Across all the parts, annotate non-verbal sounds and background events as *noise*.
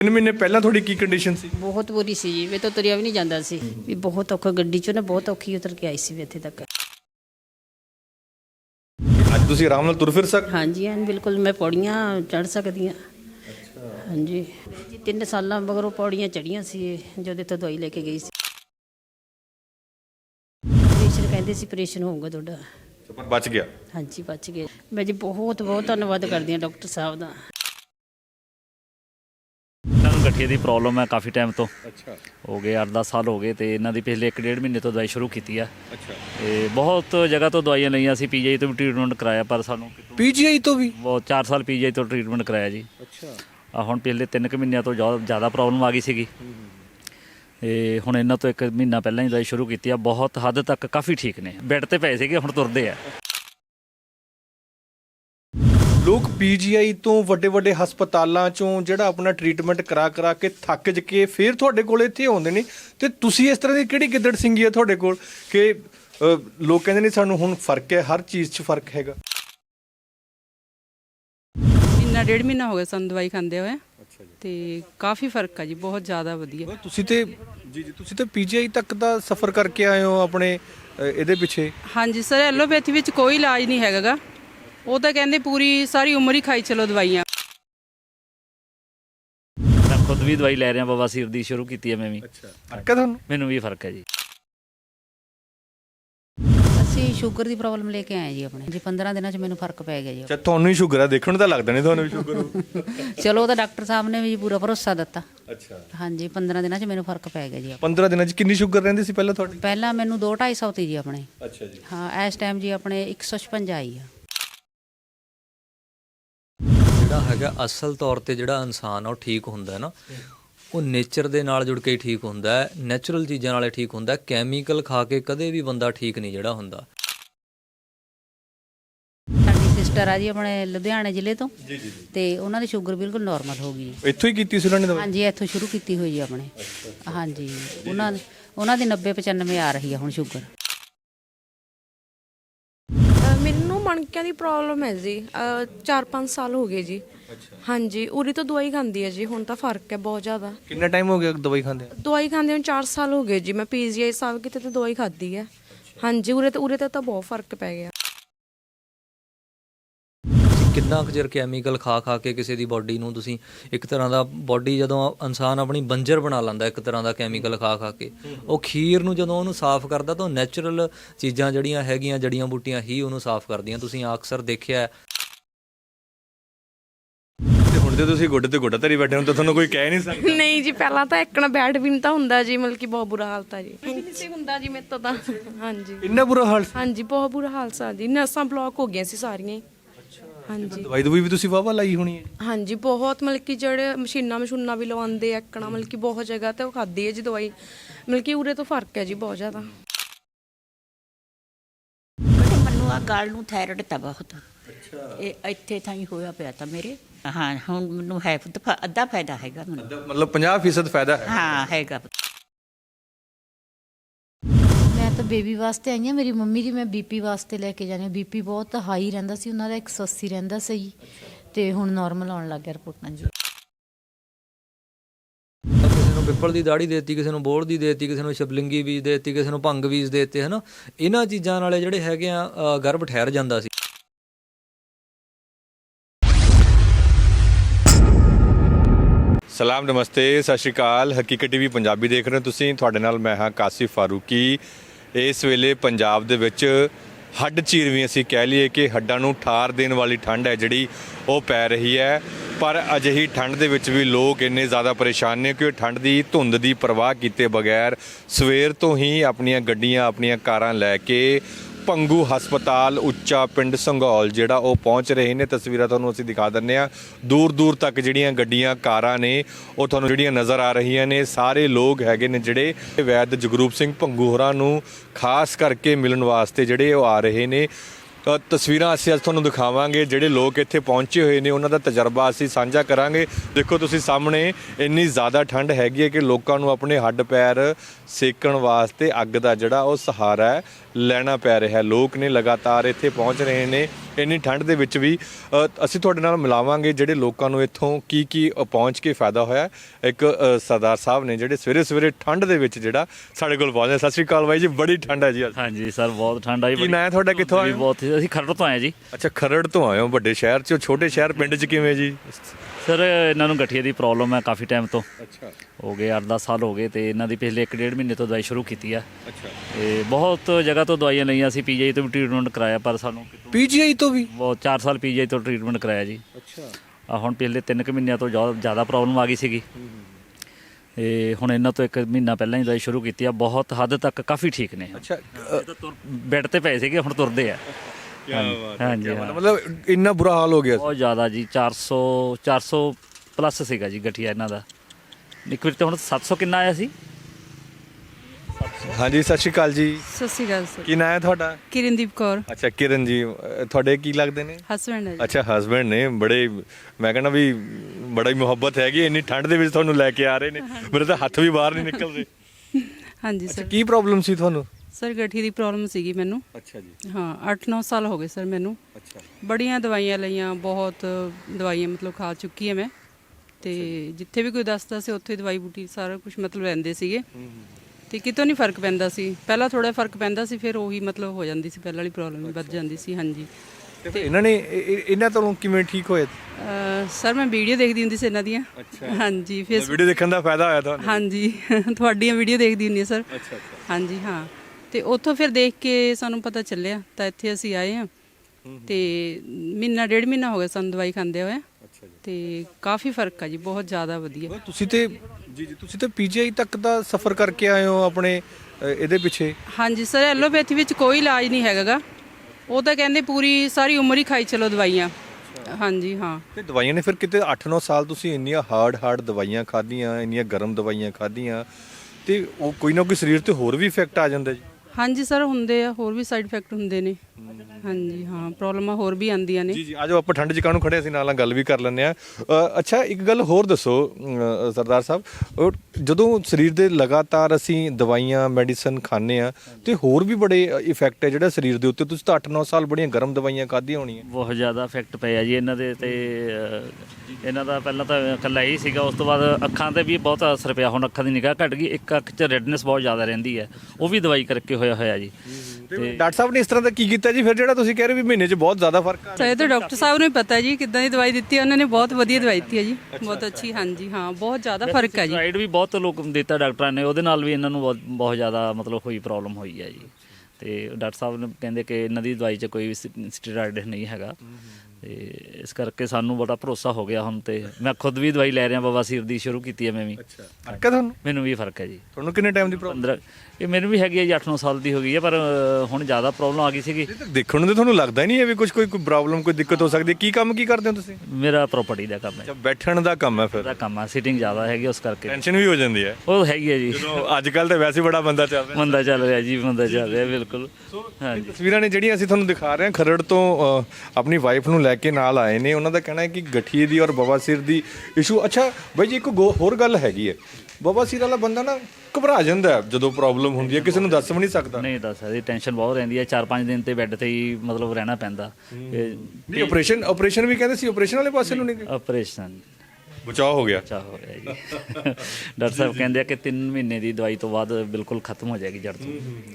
ਤਿੰਨ ਮਹੀਨੇ ਪਹਿਲਾਂ ਤੁਹਾਡੀ ਕੀ ਕੰਡੀਸ਼ਨ ਸੀ? ਬਹੁਤ ਬੁਰੀ ਸੀ ਜੀ ਵੇ ਤਾਂ ਤੁਰਿਆ ਵੀ ਨਹੀਂ ਜਾਂਦਾ ਸੀ। ਵੀ ਬਹੁਤ ਔਖਾ ਗੱਡੀ ਚੋਂ ਨਾ ਬਹੁਤ ਔਖੀ ਉਤਰ ਕੇ ਆਈ ਸੀ ਵੀ ਇੱਥੇ ਤੱਕ। ਅੱਜ ਤੁਸੀਂ ਆਰਾਮ ਨਾਲ ਤੁਰ ਫਿਰ ਸਕਦੇ ਹਾਂਜੀ ਐਨ ਬਿਲਕੁਲ ਮੈਂ ਪੌੜੀਆਂ ਚੜ ਸਕਦੀ ਹਾਂ। ਹਾਂਜੀ। ਜੀ ਤਿੰਨ ਸਾਲਾਂ ਮਗਰੋਂ ਪੌੜੀਆਂ ਚੜੀਆਂ ਸੀ ਇਹ, ਜਦੋਂ ਇੱਥੇ ਦਵਾਈ ਲੈ ਕੇ ਗਈ ਸੀ। ਆਪਰੇਸ਼ਨ ਕਹਿੰਦੇ ਸੀ ਆਪਰੇਸ਼ਨ ਹੋਊਗਾ ਤੁਹਾਡਾ। ਪਰ ਬਚ ਗਿਆ। ਹਾਂਜੀ ਬਚ ਗਏ ਮੈਂ ਜੀ ਬਹੁਤ ਬਹੁਤ ਧੰਨਵਾਦ ਕਰਦੀ ਹਾਂ ਡਾਕਟਰ ਸਾਹਿਬ ਦਾ। ਗਠੀਏ ਦੀ ਪ੍ਰੋਬਲਮ ਹੈ ਕਾਫੀ ਟਾਈਮ ਤੋਂ। ਅੱਛਾ। ਹੋ ਗਏ 8-10 ਸਾਲ ਹੋ ਗਏ ਤੇ ਇਹਨਾਂ ਦੀ ਪਿਛਲੇ 1.5 ਮਹੀਨੇ ਤੋਂ ਦਵਾਈ ਸ਼ੁਰੂ ਕੀਤੀ ਆ। ਅੱਛਾ। ਤੇ ਬਹੁਤ ਜਗ੍ਹਾ ਤੋਂ ਦਵਾਈਆਂ ਲਈਆਂ ਸੀ ਪੀਜੀਆਈ ਤੋਂ ਵੀ ਟ੍ਰੀਟਮੈਂਟ ਕਰਾਇਆ ਪਰ ਸਾਨੂੰ ਪੀਜੀਆਈ ਤੋਂ ਵੀ? ਬਹੁਤ 4 ਸਾਲ ਪੀਜੀਆਈ ਤੋਂ ਟ੍ਰੀਟਮੈਂਟ ਕਰਾਇਆ ਜੀ। ਅੱਛਾ। ਆ ਹੁਣ ਪਿਛਲੇ 3 ਕੁ ਮਹੀਨਿਆਂ ਤੋਂ ਜ਼ਿਆਦਾ ਜ਼ਿਆਦਾ ਪ੍ਰੋਬਲਮ ਆ ਗਈ ਸੀਗੀ। ਤੇ ਹੁਣ ਇਹਨਾਂ ਤੋਂ ਇੱਕ ਮਹੀਨਾ ਪਹਿਲਾਂ ਹੀ ਦਵਾਈ ਸ਼ੁਰੂ ਕੀਤੀ ਆ। ਬਹੁਤ ਹੱਦ ਤੱਕ ਕਾਫੀ ਠੀਕ ਨੇ। ਬੈੱਡ ਤੇ ਪਏ ਸੀਗੇ ਹੁਣ ਤੁਰਦੇ ਆ। ਲੋਕ ਪੀਜੀਆਈ ਤੋਂ ਵੱਡੇ ਵੱਡੇ ਹਸਪਤਾਲਾਂ ਚੋਂ ਜਿਹੜਾ ਆਪਣਾ ਟ੍ਰੀਟਮੈਂਟ ਕਰਾ ਕਰਾ ਕੇ ਥੱਕ ਜ ਕੇ ਫਿਰ ਤੁਹਾਡੇ ਕੋਲ ਇੱਥੇ ਆਉਂਦੇ ਨੇ। ਤੇ ਤੁਸੀਂ ਇਸ ਤਰ੍ਹਾਂ ਦੀ ਕਿਹੜੀ ਗਿੱਦੜ ਸਿੰਘੀ ਹੈ ਤੁਹਾਡੇ ਕੋਲ ਕਿ ਅ, ਲੋਕ ਕਹਿੰਦੇ ਨੇ ਸਾਨੂੰ ਹੁਣ ਫ਼ਰਕ ਹੈ ਹਰ ਚੀਜ਼ 'ਚ ਫ਼ਰਕ ਹੈਗਾ। ਮਹੀਨਾ ਡੇਢ ਮਹੀਨਾ ਹੋ ਗਿਆ ਸਾਨੂੰ ਦਵਾਈ ਖਾਂਦੇ ਹੋਏ। ਤੇ ਕਾਫੀ ਫ਼ਰਕ ਆ ਜੀ ਬਹੁਤ ਜ਼ਿਆਦਾ ਵਧੀਆ। ਤੁਸੀਂ ਤੇ ਜੀ ਜੀ ਤੁਸੀਂ ਤੇ ਪੀਜੀਆਈ ਤੱਕ ਦਾ ਸਫ਼ਰ ਕਰਕੇ ਆਏ ਹੋ ਆਪਣੇ ਅ, ਇਹਦੇ ਪਿੱਛੇ? ਹਾਂਜੀ ਸਰ ਐਲੋਪੈਥੀ ਵਿੱਚ ਕੋਈ ਇਲਾਜ ਨਹੀਂ ਹੈਗਾਗਾ। ਉਹ ਤਾਂ ਕਹਿੰਦੇ ਪੂਰੀ ਸਾਰੀ ਉਮਰ ਹੀ ਖਾਈ ਚਲੋ ਦਵਾਈਆਂ। ਮੈਂ ਖੁਦ ਵੀ ਦਵਾਈ ਲੈ ਰਿਹਾ ਬਾਬਾ ਸੀਰ ਦੀ ਸ਼ੁਰੂ ਕੀਤੀ ਹੈ ਮੈਂ ਵੀ। ਅੱਛਾ। ਫ਼ਰਕ ਹੈ ਤੁਹਾਨੂੰ? ਮੈਨੂੰ ਵੀ ਫ਼ਰਕ ਹੈ ਜੀ। ਅਸੀਂ ਸ਼ੂਗਰ ਦੀ ਪ੍ਰੋਬਲਮ ਲੈ ਕੇ ਆਏ ਜੀ ਆਪਣੇ। ਜੀ 15 ਦਿਨਾਂ 'ਚ ਮੈਨੂੰ ਫ਼ਰਕ ਪੈ ਗਿਆ ਜੀ। ਅੱਛਾ ਤੁਹਾਨੂੰ ਹੀ ਸ਼ੂਗਰ ਹੈ ਦੇਖਣ ਨੂੰ ਤਾਂ ਲੱਗਦਾ ਨਹੀਂ ਤੁਹਾਨੂੰ ਵੀ ਸ਼ੂਗਰ ਹੋ *laughs* ਚਲੋ ਉਹਦਾ ਡਾਕਟਰ ਸਾਹਿਬ ਨੇ ਵੀ ਪੂਰਾ ਭਰੋਸਾ ਦਿੱਤਾ। ਅੱਛਾ। ਹਾਂਜੀ 15 ਦਿਨਾਂ 'ਚ ਮੈਨੂੰ ਫ਼ਰਕ ਪੈ ਗਿਆ ਜੀ। 15 ਦਿਨਾਂ 'ਚ ਕਿੰਨੀ ਸ਼ੂਗਰ ਰਹਿੰਦੀ ਸੀ ਪਹਿਲਾਂ ਤੁਹਾਡੀ? ਪਹਿਲਾਂ ਮੈਨੂੰ 2 250 ਤੀ ਜੀ ਆਪਣੇ। ਅੱਛਾ ਜੀ। ਹਾਂ ਇਸ ਟਾਈਮ ਜੀ ਆਪਣੇ 156 ਆਈ ਆ। ਜਿਹੜਾ ਹੈਗਾ ਅਸਲ ਤੌਰ ਤੇ ਜਿਹੜਾ ਇਨਸਾਨ ਆ ਉਹ ਠੀਕ ਹੁੰਦਾ ਹੈ ਨਾ। ਉਹ ਨੇਚਰ ਦੇ ਨਾਲ ਜੁੜ ਕੇ ਹੀ ਠੀਕ ਹੁੰਦਾ ਹੈ। ਨੈਚੁਰਲ ਚੀਜ਼ਾਂ ਨਾਲੇ ਠੀਕ ਹੁੰਦਾ ਹੈ। ਕੈਮੀਕਲ ਖਾ ਕੇ ਕਦੇ ਵੀ ਬੰਦਾ ਠੀਕ ਨਹੀਂ ਜਿਹੜਾ ਹੁੰਦਾ। ਸਾਡੀ ਸਿਸਟਰ ਆ ਜੀ ਆਪਣੇ ਲੁਧਿਆਣੇ ਜ਼ਿਲ੍ਹੇ ਤੋਂ। ਜੀ ਜੀ ਤੇ ਉਹਨਾਂ ਦੀ ਸ਼ੂਗਰ ਬਿਲਕੁਲ ਨਾਰਮਲ ਹੋ ਗਈ। ਜੀ ਇੱਥੋਂ ਹੀ ਕੀਤੀ ਸੀ ਉਹਨਾਂ ਨੇ ਦਵਾਈ? ਹਾਂਜੀ ਇੱਥੋਂ ਸ਼ੁਰੂ ਕੀਤੀ ਹੋਈ ਹੈ ਆਪਣੇ। ਹਾਂਜੀ। ਉਹਨਾਂ ਉਹਨਾਂ ਦੀ 90 95 ਆ ਰਹੀ ਆ ਹੁਣ ਸ਼ੂਗਰ ਮਣਕਿਆਂ ਦੀ ਪ੍ਰੋਬਲਮ ਹੈ ਜੀ। 4-5 ਸਾਲ ਹੋ ਗਏ ਜੀ। ਹਾਂਜੀ ਉਰੀ ਤੋਂ ਦਵਾਈ ਖਾਂਦੀ ਹੈ ਜੀ ਹੁਣ ਤਾਂ ਫ਼ਰਕ ਹੈ ਬਹੁਤ ਜ਼ਿਆਦਾ। ਕਿੰਨਾ ਟਾਈਮ ਹੋ ਗਿਆ ਦਵਾਈ ਖਾਂਦੇ ਦਵਾਈ ਖਾਂਦੇ ਨੂੰ 4 ਸਾਲ ਹੋ ਗਏ ਜੀ। ਮੈਂ ਪੀਜੀਆਈ ਸਾਹਿਬ ਕਿਤੇ ਤੇ ਦਵਾਈ ਖਾਦੀ ਹੈ। ਹਾਂਜੀ ਉਰੇ ਤੇ ਉਰੇ ਤੇ ਤਾਂ ਬਹੁਤ ਫ਼ਰਕ ਪੈ ਗਿਆ। ਕਿੰਨਾ ਕੁ ਚਿਰ ਕੈਮੀਕਲ ਖਾ ਖਾ ਕੇ ਕਿਸੇ ਦੀ ਬਾਡੀ ਨੂੰ ਤੁਸੀਂ ਇੱਕ ਤਰ੍ਹਾਂ ਦਾ ਬਾਡੀ ਜਦੋਂ ਇਨਸਾਨ ਆਪਣੀ ਬੰਜਰ ਬਣਾ ਲੈਂਦਾ ਇੱਕ ਤਰ੍ਹਾਂ ਦਾ ਕੈਮੀਕਲ ਖਾ ਖਾ ਕੇ ਉਹ ਖੀਰ ਨੂੰ ਜਦੋਂ ਉਹਨੂੰ ਸਾਫ਼ ਕਰਦਾ ਤਾਂ ਨੈਚੁਰਲ ਚੀਜ਼ਾਂ ਜਿਹੜੀਆਂ ਹੈਗੀਆਂ ਜੜੀਆਂ ਬੂਟੀਆਂ ਹੀ ਉਹਨੂੰ ਸਾਫ਼ ਕਰਦੀਆਂ। ਤੁਸੀਂ ਅਕਸਰ ਦੇਖਿਆ ਤੇ ਹੁਣ ਤੇ ਤੁਸੀਂ ਗੋਡੇ ਤੇ ਗੋਡਾ ਧਰੀ ਬੈਠੇ ਹੋ ਤਾਂ ਤੁਹਾਨੂੰ ਕੋਈ ਕਹਿ ਨਹੀਂ ਸਕਦਾ। ਨਹੀਂ ਜੀ ਪਹਿਲਾਂ ਤਾਂ ਇੱਕਣਾ ਬੈਠ ਵੀ ਨਹੀਂ ਤਾਂ ਹੁੰਦਾ ਜੀ ਮਤਲਬ ਕਿ ਬਹੁਤ ਬੁਰਾ ਹਾਲਤ ਆ ਜੀ। ਨਹੀਂ ਸੀ ਹੁੰਦਾ ਜੀ ਮੇਰੇ ਤੋਂ ਤਾਂ? ਹਾਂਜੀ। ਇੰਨਾ ਬੁਰਾ ਹਾਲ ਹਾਂਜੀ ਬਹੁਤ ਬੁਰਾ ਹਾਲ ਸੀ ਜੀ। ਨਸਾਂ ਬਲੌਕ ਹੋ ਗਈਆਂ ਸੀ ਸਾਰੀਆਂ ਹੀ। ਹਾਂਜੀ। ਦਵਾਈ ਦਵਾਈ ਵੀ ਤੁਸੀਂ ਵਾਵਾ ਲਾਈ ਹੋਣੀ ਹੈ ਹਾਂਜੀ ਬਹੁਤ ਮਤਲਬ ਕਿ ਜਿਹੜੇ ਮਸ਼ੀਨਾਂ ਮਸ਼ੂਨਾਂ ਵੀ ਲਵਾਉਂਦੇ ਆ ਇੱਕਣਾ ਮਤਲਬ ਕਿ ਬਹੁਤ ਜਗ੍ਹਾ ਤੇ ਉਹ ਖਾਦੀ ਹੈ ਜੀ ਦਵਾਈ। ਮਤਲਬ ਕਿ ਉਰੇ ਤੋਂ ਫ਼ਰਕ ਹੈ ਜੀ ਬਹੁਤ ਜ਼ਿਆਦਾ। ਮੈਨੂੰ ਆ ਗਾਲ ਨੂੰ ਥਾਇਰਾਇਡ ਤਾਂ ਬਹੁਤ। ਇਹ ਇੱਥੇ ਤਾਂ ਹੀ ਹੋਇਆ ਪਿਆ ਤਾਂ ਮੇਰੇ। ਹਾਂ ਹੁਣ ਮੈਨੂੰ ਹੈ ਦਫਾ- ਅੱਧਾ ਫਾਇਦਾ ਹੈਗਾ ਮੈਨੂੰ। ਮਤਲਬ 50% ਫਾਇਦਾ ਹੈ। ਹਾਂ ਹੈਗਾ। ਤਾਂ ਬੇਬੀ ਵਾਸਤੇ ਆਈ ਹਾਂ ਮੇਰੀ ਮੰਮੀ ਦੀ ਮੈਂ ਬੀਪੀ ਵਾਸਤੇ ਲੈ ਕੇ ਜਾਣੀ ਬੀਪੀ ਬਹੁਤ ਹਾਈ ਰਹਿੰਦਾ ਸੀ ਉਹਨਾਂ ਦਾ 180 ਰਹਿੰਦਾ ਸਹੀ ਤੇ ਹੁਣ ਨਾਰਮਲ ਆਉਣ ਲੱਗ ਗਿਆ ਰਿਪੋਰਟਾਂ ਜੀ। ਕਿਸੇ ਨੂੰ ਪਿੱਪਲ ਦੀ ਦਾੜੀ ਦੇਤੀ ਕਿਸੇ ਨੂੰ ਬੋੜ ਦੀ ਦੇਤੀ ਕਿਸੇ ਨੂੰ ਸ਼ਬਲਿੰਗੀ ਬੀਜ ਦੇਤੀ ਕਿਸੇ ਨੂੰ ਭੰਗ ਬੀਜ ਦੇਤੇ ਹਨਾ? ਇਹਨਾਂ ਚੀਜ਼ਾਂ ਨਾਲੇ ਜਿਹੜੇ ਹੈਗੇ ਆ ਅ, ਗਰਭ ਠਹਿਰ ਜਾਂਦਾ ਸੀ। ਸਲਾਮ ਨਮਸਤੇ ਸਤਿ ਸ਼੍ਰੀ ਅਕਾਲ। ਹਕੀਕਤ ਟੀਵੀ ਪੰਜਾਬੀ ਦੇਖ ਰਹੇ ਹੋ ਤੁਸੀਂ। ਤੁਹਾਡੇ ਨਾਲ ਮੈਂ ਹਾਂ ਕਾਸਿਫ ਫਾਰੂਕੀ। ਇਸ ਵੇਲੇ ਪੰਜਾਬ ਦੇ ਵਿੱਚ ਹੱਡ ਚੀਰਵੀਂ ਅਸੀਂ ਕਹਿ ਲਈਏ ਕਿ ਹੱਡਾਂ ਨੂੰ ਠਾਰ ਦੇਣ ਵਾਲੀ ਠੰਡ ਹੈ ਜਿਹੜੀ ਉਹ ਪੈ ਰਹੀ ਹੈ। ਪਰ ਅਜਿਹੀ ਠੰਡ ਦੇ ਵਿੱਚ ਵੀ ਲੋਕ ਇੰਨੇ ਜ਼ਿਆਦਾ ਪਰੇਸ਼ਾਨ ਨੇ ਕਿ ਠੰਡ ਦੀ ਧੁੰਦ ਦੀ ਪਰਵਾਹ ਕੀਤੇ ਬਗੈਰ ਸਵੇਰ ਤੋਂ ਹੀ ਆਪਣੀਆਂ ਗੱਡੀਆਂ, ਆਪਣੀਆਂ ਕਾਰਾਂ ਲੈ ਕੇ ਪੰਗੂ ਹਸਪਤਾਲ ਉੱਚਾ ਪਿੰਡ ਸੰਘੌਲ ਜਿਹੜਾ ਉਹ ਪਹੁੰਚ ਰਹੇ ਨੇ। ਤਸਵੀਰਾਂ ਤੁਹਾਨੂੰ ਅਸੀਂ ਦਿਖਾ ਦਿੰਨੇ ਆ ਦੂਰ ਦੂਰ ਤੱਕ ਜਿਹੜੀਆਂ ਗੱਡੀਆਂ, ਕਾਰਾਂ ਨੇ, ਉਹ ਤੁਹਾਨੂੰ ਜਿਹੜੀਆਂ ਨਜ਼ਰ ਆ ਰਹੀਆਂ ਨੇ। ਸਾਰੇ ਲੋਕ ਹੈਗੇ ਨੇ ਜਿਹੜੇ ਵੈਦ ਜਗਰੂਪ ਸਿੰਘ ਪੰਗੂ ਹੋਰਾਂ ਨੂੰ ਖਾਸ ਕਰਕੇ ਮਿਲਣ ਵਾਸਤੇ ਜਿਹੜੇ ਉਹ ਆ ਰਹੇ ਨੇ। ਤਸਵੀਰਾਂ ਅਸੀਂ ਅੱਜ ਤੁਹਾਨੂੰ ਦਿਖਾਵਾਂਗੇ, ਜਿਹੜੇ ਲੋਕ ਇੱਥੇ ਪਹੁੰਚੇ ਹੋਏ ਨੇ, ਉਹਨਾਂ ਦਾ ਤਜਰਬਾ ਅਸੀਂ ਸਾਂਝਾ ਕਰਾਂਗੇ। ਦੇਖੋ ਤੁਸੀਂ ਸਾਹਮਣੇ, ਇੰਨੀ ਜ਼ਿਆਦਾ ਠੰਡ ਹੈਗੀ ਹੈ ਕਿ ਲੋਕਾਂ ਨੂੰ ਆਪਣੇ ਹੱਡ ਪੈਰ ਸੇਕਣ ਵਾਸਤੇ ਅੱਗ ਦਾ ਜਿਹੜਾ ਉਹ ਸਹਾਰਾ ਲੈਣਾ ਪੈ ਰਿਹਾ ਲੋਕ ਨੇ ਲਗਾਤਾਰ ਇੱਥੇ ਪਹੁੰਚ ਰਹੇ ਨੇ। ਇੰਨੀ ਠੰਡ ਦੇ ਵਿੱਚ ਵੀ ਅਸੀਂ ਤੁਹਾਡੇ ਨਾਲ ਮਿਲਾਵਾਂਗੇ ਜਿਹੜੇ ਲੋਕਾਂ ਨੂੰ ਇੱਥੋਂ ਕੀ ਕੀ ਪਹੁੰਚ ਕੇ ਫਾਇਦਾ ਹੋਇਆ। ਇੱਕ ਸਰਦਾਰ ਸਾਹਿਬ ਨੇ ਜਿਹੜੇ ਸਵੇਰੇ ਸਵੇਰੇ ਠੰਡ ਦੇ ਵਿੱਚ ਜਿਹੜਾ ਸਾਡੇ ਕੋਲ ਪਹੁੰਚੇ ਸਤਿ ਸ਼੍ਰੀ ਅਕਾਲ ਬਾਈ ਜੀ ਬੜੀ ਠੰਡ ਹੈ ਜੀ ਅੱਜ। ਹਾਂਜੀ ਸਰ ਬਹੁਤ ਠੰਡ ਆਈ ਕੀ ਨਾਂ ਹੈ ਤੁਹਾਡਾ ਕਿੱਥੋਂ ਆਏ? ਬਹੁਤ ਅਸੀਂ ਖਰੜ ਤੋਂ ਆਏ ਜੀ। ਅੱਛਾ ਖਰੜ ਤੋਂ ਆਏ ਹੋ ਵੱਡੇ ਸ਼ਹਿਰ ਚੋਂ ਛੋਟੇ ਸ਼ਹਿਰ ਪਿੰਡ 'ਚ ਕਿਵੇਂ ਜੀ? ਸਰ ਇਹਨਾਂ ਨੂੰ ਗਠੀਏ ਦੀ ਪ੍ਰੋਬਲਮ ਹੈ ਕਾਫੀ ਟਾਈਮ ਤੋਂ। ਅੱਛਾ। ਹੋ ਗਏ 8-10 ਸਾਲ ਹੋ ਗਏ ਤੇ ਇਹਨਾਂ ਦੀ ਪਿਛਲੇ 1.5 ਮਹੀਨੇ ਤੋਂ ਦਵਾਈ ਸ਼ੁਰੂ ਕੀਤੀ ਆ। ਅੱਛਾ। ਤੇ ਬਹੁਤ ਜਗ੍ਹਾ ਤੋਂ ਦਵਾਈਆਂ ਲਈਆਂ ਅਸੀਂ ਪੀਜੀਆਈ ਤੋਂ ਵੀ ਟ੍ਰੀਟਮੈਂਟ ਕਰਾਇਆ ਪਰ ਸਾਨੂੰ ਕਿਤੋਂ- ਪੀਜੀਆਈ ਤੋਂ ਵੀ? ਬਹੁਤ 4 ਸਾਲ ਪੀਜੀਆਈ ਤੋਂ ਟ੍ਰੀਟਮੈਂਟ ਕਰਾਇਆ ਜੀ। ਅੱਛਾ। ਆ ਹੁਣ ਪਿਛਲੇ 3 ਕੁ ਮਹੀਨਿਆਂ ਤੋਂ ਜ਼ਿਆਦਾ ਜ਼ਿਆਦਾ ਪ੍ਰੋਬਲਮ ਆ ਗਈ ਸੀਗੀ। ਤੇ ਹੁਣ ਇਹਨਾਂ ਤੋਂ ਇੱਕ ਮਹੀਨਾ ਪਹਿਲਾਂ ਹੀ ਦਵਾਈ ਸ਼ੁਰੂ ਕੀਤੀ ਆ। ਬਹੁਤ ਹੱਦ ਤੱਕ ਕਾਫੀ ਠੀਕ ਨੇ। ਅੱਛਾ ਬੈੱਡ ਤੇ ਪਏ ਸੀਗੇ ਹੁਣ ਤੁਰਦੇ ਆ। ਕੀ ਬਾਤ ਹਾਂਜੀ ਹੈ। ਹਾਂ। ਮਤਲਬ ਇੰਨਾ ਬੁਰਾ ਹਾਲ ਹੋ ਗਿਆ ਸੀ। ਬਹੁਤ ਜ਼ਿਆਦਾ ਜੀ 400 400 ਪਲੱਸ ਸੀਗਾ ਜੀ ਗਠੀਆ ਇਹਨਾਂ ਦਾ। ਇੱਕ ਵਾਰ ਤਾਂ ਹੁਣ 700 ਕਿੰਨਾ ਆਇਆ ਸੀ? ਹਾਂਜੀ ਸਤਿ ਸ਼੍ਰੀ ਅਕਾਲ ਜੀ। ਸਤਿ ਸ਼੍ਰੀ ਅਕਾਲ ਸਰ। ਕੀ ਨਾਂ ਹੈ ਤੁਹਾਡਾ? ਕਿਰਨਦੀਪ ਕੌਰ। ਅੱਛਾ ਕਿਰਨ ਜੀ ਤੁਹਾਡੇ ਕੀ ਲੱਗਦੇ ਨੇ? ਹਸਬੈਂਡ ਹੈ ਜੀ। ਅੱਛਾ ਹਸਬੰਡ ਨੇ ਬੜੇ ਮੈਂ ਕਹਿੰਦਾ ਵੀ ਬੜਾ ਹੀ ਮੁਹੱਬਤ ਹੈਗੀ ਇੰਨੀ ਠੰਡ ਦੇ ਵਿੱਚ ਤੁਹਾਨੂੰ ਲੈ ਕੇ ਆ ਰਹੇ ਨੇ। ਮੇਰੇ ਤਾਂ ਹੱਥ ਵੀ ਬਾਹਰ ਨਹੀਂ ਨਿਕਲ ਰਹੇ ਹਾਂਜੀ ਅੱਛਾ ਸਰ। ਕੀ ਪ੍ਰੋਬਲਮ ਸੀ ਤੁਹਾਨੂੰ? ਸਰ ਗਠੀ ਦੀ ਪ੍ਰੋਬਲਮ ਸੀਗੀ ਮੈਨੂੰ। ਅੱਛਾ ਜੀ। ਹਾਂ 8-9 ਸਾਲ ਹੋ ਗਏ ਸਰ ਮੈਨੂੰ। ਅੱਛਾ ਬੜੀਆਂ ਦਵਾਈਆਂ ਲਈਆਂ ਬਹੁਤ ਦਵਾਈਆਂ ਮਤਲਬ ਖਾ ਚੁੱਕੀ ਹਾਂ ਮੈਂ। ਤੇ ਜਿੱਥੇ ਵੀ ਕੋਈ ਦੱਸਦਾ ਸੀ ਉੱਥੇ ਦਵਾਈ ਬੂਟੀ ਸਾਰਾ ਕੁਝ ਮਤਲਬ ਲੈਂਦੇ ਸੀਗੇ। ਤੇ ਕਿਤੋਂ ਨਹੀਂ ਫ਼ਰਕ ਪੈਂਦਾ ਸੀ। ਪਹਿਲਾਂ ਥੋੜਾ ਫ਼ਰਕ ਪੈਂਦਾ ਸੀ ਫਿਰ ਉਹੀ ਮਤਲਬ ਹੋ ਜਾਂਦੀ ਸੀ ਪਹਿਲਾਂ ਵਾਲੀ ਪ੍ਰੋਬਲਮ ਵੱਧ ਜਾਂਦੀ ਸੀ ਹਾਂਜੀ। ਤੇ ਇਹਨਾਂ ਨੇ ਇਹ- ਇਹ- ਇਹਨਾਂ ਤੋਂ ਕਿਵੇਂ ਠੀਕ ਹੋਏ? ਸਰ ਮੈਂ ਵੀਡੀਓ ਦੇਖਦੀ ਹੁੰਦੀ ਸੀ ਇਹਨਾਂ ਦੀਆਂ। ਹਾਂਜੀ ਫਿਰ ਵੀਡੀਓ ਦੇਖਣ ਦਾ ਫਾਇਦਾ ਹੋਇਆ ਤੁਹਾਨੂੰ? ਹਾਂਜੀ *laughs* ਤੁਹਾਡੀਆਂ ਵੀਡੀਓ ਦੇਖਦੀ ਹੁੰਦੀ ਸਰ। ਅੱਛਾ ਅੱਛਾ। ਹਾਂਜੀ ਹਾਂ। ਤੇ ਉੱਥੋਂ ਫਿਰ ਦੇਖ ਕੇ ਸਾਨੂੰ ਪਤਾ ਚੱਲਿਆ ਤਾਂ ਇੱਥੇ ਅਸੀਂ ਆਏ ਹਾਂ। ਤੇ ਮਹੀਨਾ ਡੇਢ ਮਹੀਨਾ ਹੋ ਗਿਆ ਸਾਨੂੰ ਦਵਾਈ ਖਾਂਦੇ ਹੋਏ। ਅੱਛਾ ਜੀ। ਤੇ ਕਾਫੀ ਫ਼ਰਕ ਆ ਜੀ ਬਹੁਤ ਜ਼ਿਆਦਾ ਵਧੀਆ। ਤੁਸੀਂ ਤੇ ਜੀ ਜੀ ਤੁਸੀਂ ਤੇ ਪੀਜੀਆਈ ਤੱਕ ਦਾ ਸਫ਼ਰ ਕਰਕੇ ਆਏ ਹੋ ਆਪਣੇ ਇਹਦੇ ਪਿੱਛੇ? ਹਾਂਜੀ ਸਰ ਐਲੋਪੈਥੀ ਵਿੱਚ ਕੋਈ ਇਲਾਜ ਨਹੀਂ ਹੈਗਾਗਾ। ਉਹ ਤਾਂ ਕਹਿੰਦੇ ਪੂਰੀ ਸਾਰੀ ਉਮਰ ਹੀ ਖਾਈ ਚਲੋ ਦਵਾਈਆਂ। ਹਾਂਜੀ ਹਾਂ। ਤੇ ਦਵਾਈਆਂ ਨੇ ਫਿਰ ਕਿਤੇ 8-9 ਸਾਲ ਤੁਸੀਂ ਇੰਨੀਆਂ ਹਾਰਡ ਹਾਰਡ ਦਵਾਈਆਂ ਖਾਧੀਆਂ ਇੰਨੀਆਂ ਗਰਮ ਦਵਾਈਆਂ ਖਾਧੀਆਂ। ਤੇ ਉਹ ਕੋਈ ਨਾ ਕੋਈ ਸਰੀਰ ਤੇ ਹੋਰ ਵੀ ਇਫੈਕਟ ਆ ਜਾਂਦਾ ਜੀ। ਹਾਂਜੀ ਸਰ ਹੁੰਦੇ ਆ ਹੋਰ ਵੀ ਸਾਈਡ ਇਫੈਕਟ ਹੁੰਦੇ ਨੇ। ਹਾਂਜੀ ਹਾਂ ਪ੍ਰੋਬਲਮਾਂ ਹੋਰ ਵੀ ਆਉਂਦੀਆਂ ਨੇ। ਜੀ ਜੀ ਆਜੋ ਆਪਾਂ ਠੰਡ ਚ ਕਾਹਨੂੰ ਖੜੇ ਅਸੀਂ ਨਾਲ ਨਾਲ ਗੱਲ ਵੀ ਕਰ ਲੈਂਦੇ ਆ ਅੱਛਾ ਇੱਕ ਗੱਲ ਹੋਰ ਦੱਸੋ ਅ, ਸਰਦਾਰ ਸਾਹਿਬ। ਉਹ ਜਦੋਂ ਸਰੀਰ ਦੇ ਲਗਾਤਾਰ ਅਸੀਂ ਦਵਾਈਆਂ ਮੈਡੀਸਨ ਖਾਂਦੇ ਆ ਤੇ ਹੋਰ ਵੀ ਬੜੇ ਇਫੈਕਟ ਹੈ ਜਿਹੜਾ ਸਰੀਰ ਦੇ ਉੱਤੇ? ਤੁਸੀਂ ਤਾਂ 8-9 ਸਾਲ ਬੜੀਆਂ ਗਰਮ ਦਵਾਈਆਂ ਖਾਧੀਆਂ ਹੋਣੀਆਂ। ਬਹੁਤ ਜ਼ਿਆਦਾ ਇਫੈਕਟ ਪਿਆ ਜੀ ਇਹਨਾਂ ਦੇ ਤੇ ਅਹ, ਇਹਨਾਂ ਦਾ ਪਹਿਲਾਂ ਤਾਂ ਇਕੱਲਾ ਹੀ ਸੀਗਾ ਉਸ ਤੋਂ ਬਾਅਦ ਅੱਖਾਂ ਤੇ ਵੀ ਬਹੁਤ ਅਸਰ ਪਿਆ। ਹੁਣ ਅੱਖਾਂ ਦੀ ਨਿਗਾਹ ਘਟ ਗਈ ਇੱਕ ਅੱਖ 'ਚ ਰੈਡਨੈਸ ਬਹੁਤ ਜ਼ਿਆਦਾ ਰਹਿੰਦੀ ਹੈ। ਉਹ ਵੀ ਦਵਾਈ ਕਰਕੇ ਹੋਇਆ ਹੋਇਆ ਜੀ। ਡਾਕਟਰ ਸਾਹਿਬ ਨੇ ਇਸ ਤਰ੍ਹਾਂ ਦਾ ਕੀ ਕੀਤਾ ਜੀ? ਫਿਰ ਜਿਹੜਾ ਤੁਸੀਂ ਕਹਿ ਰਹੇ ਵੀ ਮਹੀਨੇ 'ਚ ਬਹੁਤ ਜ਼ਿਆਦਾ ਫ਼ਰਕ ਆ ਤਾਂ ਇਹ ਤਾਂ ਡਾਕਟਰ ਸਾਹਿਬ ਨੂੰ ਹੀ ਪਤਾ ਜੀ ਕਿੱਦਾਂ ਦੀ ਦਵਾਈ ਦਿੱਤੀ ਹੈ ਉਹਨਾਂ ਨੇ ਬਹੁਤ ਵਧੀਆ ਦਵਾਈ ਦਿੱਤੀ ਹੈ ਜੀ। ਬਹੁਤ ਅੱਛੀ। ਹਾਂਜੀ ਹਾਂ ਬਹੁਤ ਜ਼ਿਆਦਾ ਫ਼ਰਕ ਹੈ ਜੀ। ਰਾਈਡ ਵੀ ਬਹੁਤ ਲੋਕ ਦਿੱਤਾ ਡਾਕਟਰਾਂ ਨੇ ਉਹਦੇ ਨਾਲ ਵੀ ਇਹਨਾਂ ਨੂੰ ਬਹੁਤ ਬਹੁਤ ਜ਼ਿਆਦਾ ਮਤਲਬ ਹੋਈ ਪ੍ਰੋਬਲਮ ਹੋਈ ਹੈ ਜੀ। ਤੇ ਡਾਕਟਰ ਸਾਹਿਬ ਨੇ ਕਹਿੰਦੇ ਕਿ ਇਹਨਾਂ ਦੀ ਦਵਾਈ 'ਚ ਕੋਈ ਸਟੀਰਾਇਡ ਨਹੀਂ ਹੈਗਾ। ਤੇ ਇਸ ਕਰਕੇ ਸਾਨੂੰ ਬੜਾ ਭਰੋਸਾ ਹੋ ਗਿਆ ਹੁਣ ਤੇ। ਮੈਂ ਖੁਦ ਵੀ ਦਵਾਈ ਲੈ ਰਿਹਾ ਬਵਾਸੀਰ ਦੀ ਸ਼ੁਰੂ ਕੀਤੀ ਹੈ ਮੈਂ ਵੀ। ਫ਼ਰਕ ਹੈ ਤੁਹਾਨੂੰ? ਮੈਨੂੰ ਵੀ ਫ਼ਰਕ ਹੈ ਜੀ। ਤੁਹਾਨੂੰ ਕਿੰਨੇ ਟਾਈਮ ਦੀ ਪ੍ਰੋਬਲਮ 15 ਇਹ ਮੈਨੂੰ ਵੀ ਹੈਗੀ ਹੈ ਜੀ 8-9 ਸਾਲ ਦੀ ਹੋ ਗਈ ਹੈ ਪਰ ਹੁਣ ਜ਼ਿਆਦਾ ਪ੍ਰੋਬਲਮ ਆ ਗਈ ਸੀਗੀ। ਦੇਖਣ ਨੂੰ ਤੇ ਤੁਹਾਨੂੰ ਲੱਗਦਾ ਹੀ ਨਹੀਂ ਹੈ ਵੀ ਕੁਝ ਕੋਈ ਕੋਈ ਪ੍ਰੋਬਲਮ ਕੋਈ ਦਿੱਕਤ ਹੋ ਸਕਦੀ ਹੈ। ਕੀ ਕੰਮ ਕੀ ਕਰਦੇ ਹੋ ਤੁਸੀਂ? ਮੇਰਾ ਪ੍ਰਾਪਰਟੀ ਦਾ ਕੰਮ ਹੈ। ਅੱਛਾ ਬੈਠਣ ਦਾ ਕੰਮ ਹੈ ਫਿਰ। ਦਾ ਕੰਮ ਆ ਸਿਟਿੰਗ ਜ਼ਿਆਦਾ ਹੈਗੀ ਉਸ ਕਰਕੇ। ਟੈਨਸ਼ਨ ਵੀ ਹੋ ਜਾਂਦੀ ਹੈ। ਉਹ ਹੈਗੀ ਹੈ ਜੀ। ਜਦੋਂ ਅੱਜ ਕੱਲ ਤਾਂ ਵੈਸੇ ਬੜਾ ਬੰਦਾ ਚੱਲ ਰਿਹਾ। ਮੰਦਾ ਚੱਲ ਰਿਹਾ ਜੀ ਮੰਦਾ ਚੱਲ ਰਿਹਾ ਬਿਲਕੁਲ। ਹਾਂਜੀ। ਤਸਵੀਰਾਂ ਨੇ ਜਿਹੜੀਆਂ ਅਸੀਂ ਤੁਹਾਨੂੰ ਦਿਖਾ ਰਹੇ ਹਾਂ ਖਰੜ ਤੋਂ ਆਪਣੀ ਵਾਈਫ ਨੂੰ ਲੈ ਕੇ ਨਾਲ ਆਏ ਨੇ। ਉਹਨਾਂ ਦਾ ਕਹਿਣਾ ਹੈ ਕਿ ਗਠੀਏ ਦੀ ਔਰ ਬਵਾਸੀਰ ਦੀ ਇਸ਼ੂ ਅੱਛਾ ਬਾਈ ਜੀ ਇੱਕ ਹੋਰ ਗੱਲ ਹੈਗੀ ਹੈ। ਬਵਾਸੀਰ ਵਾਲਾ ਬੰਦਾ ਨਾ ਘਬਰਾ ਜਾਂਦਾ ਹੈ ਜਦੋਂ ਪ੍ਰੋਬਲਮ ਹੁੰਦੀ ਹੈ ਕਿਸੇ ਨੂੰ ਦੱਸ ਵੀ ਨਹੀਂ ਸਕਦਾ। ਨਹੀਂ ਦੱਸ ਸਕਦੀ ਟੈਨਸ਼ਨ ਬਹੁਤ ਰਹਿੰਦੀ ਹੈ 4-5 ਦਿਨ ਤੇ ਬੈੱਡ ਤੇ ਹੀ ਮਤਲਬ ਰਹਿਣਾ ਪੈਂਦਾ। ਨਹੀਂ ਆਪਰੇਸ਼ਨ ਆਪਰੇਸ਼ਨ ਵੀ ਕਹਿੰਦੇ ਸੀ ਆਪਰੇਸ਼ਨ ਵਾਲੇ ਪਾਸੇ ਨੂੰ ਨਹੀਂ ਗਏ? ਆਪਰੇਸ਼ਨ ਬਚਾਅ ਹੋ ਗਿਆ। ਚਾ ਹੋ ਰਿਹਾ ਜੀ। ਡਾਕਟਰ ਸਾਹਿਬ ਕਹਿੰਦੇ ਆ ਕਿ 3 ਮਹੀਨੇ ਦੀ ਦਵਾਈ ਤੋਂ ਬਾਅਦ ਬਿਲਕੁਲ ਖਤਮ ਹੋ ਜਾਏਗੀ ਜੜ ਤੋਂ।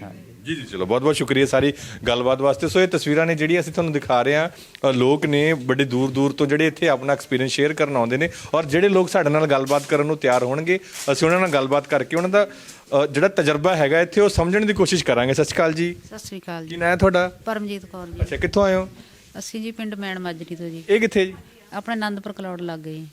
ਹਾਂਜੀ ਜੀ। ਜੀ ਚਲੋ ਬਹੁਤ ਬਹੁਤ ਸ਼ੁਕਰੀਆ ਸਾਰੀ ਗੱਲਬਾਤ ਵਾਸਤੇ। ਸੋ ਇਹ ਤਸਵੀਰਾਂ ਨੇ ਜਿਹੜੀਆਂ ਅਸੀਂ ਤੁਹਾਨੂੰ ਦਿਖਾ ਰਹੇ ਹਾਂ ਲੋਕ ਨੇ ਬੜੇ ਦੂਰ ਦੂਰ ਤੋਂ ਜਿਹੜੇ ਇੱਥੇ ਆਪਣਾ ਐਕਸਪੀਰੀਅੰਸ ਸ਼ੇਅਰ ਕਰਨ ਆਉਂਦੇ ਨੇ ਔਰ ਜਿਹੜੇ ਲੋਕ ਸਾਡੇ ਨਾਲ ਗੱਲਬਾਤ ਕਰਨ ਨੂੰ ਤਿਆਰ ਹੋਣਗੇ ਅਸੀਂ ਉਹਨਾਂ ਨਾਲ ਗੱਲਬਾਤ ਕਰਕੇ ਉਹਨਾਂ ਦਾ ਜਿਹੜਾ ਤਜਰਬਾ ਹੈਗਾ ਇੱਥੇ ਉਹ ਸਮਝਣ ਦੀ ਕੋਸ਼ਿਸ਼ ਕਰਾਂਗੇ। ਸਤਿ ਸ਼੍ਰੀ ਅਕਾਲ ਜੀ। ਸਤਿ ਸ੍ਰੀ ਅਕਾਲ ਕੀ ਜੀ ਨਾਂ ਹੈ ਤੁਹਾਡਾ? ਪਰਮਜੀਤ ਕੌਰ ਜੀ। ਅੱਛਾ ਕਿੱਥੋਂ ਆਏ ਹੋ? ਅਸੀਂ ਜੀ ਪਿੰਡ ਮੈਣ ਮਾਜਰੀ ਤੋਂ ਜੀ। ਇਹ ਕਿੱਥੇ ਜੀ? ਆਪਣੇ ਆਨੰਦਪੁਰ ਕਲੌੜ ਲੱਗ ਗਏ ਜੀ।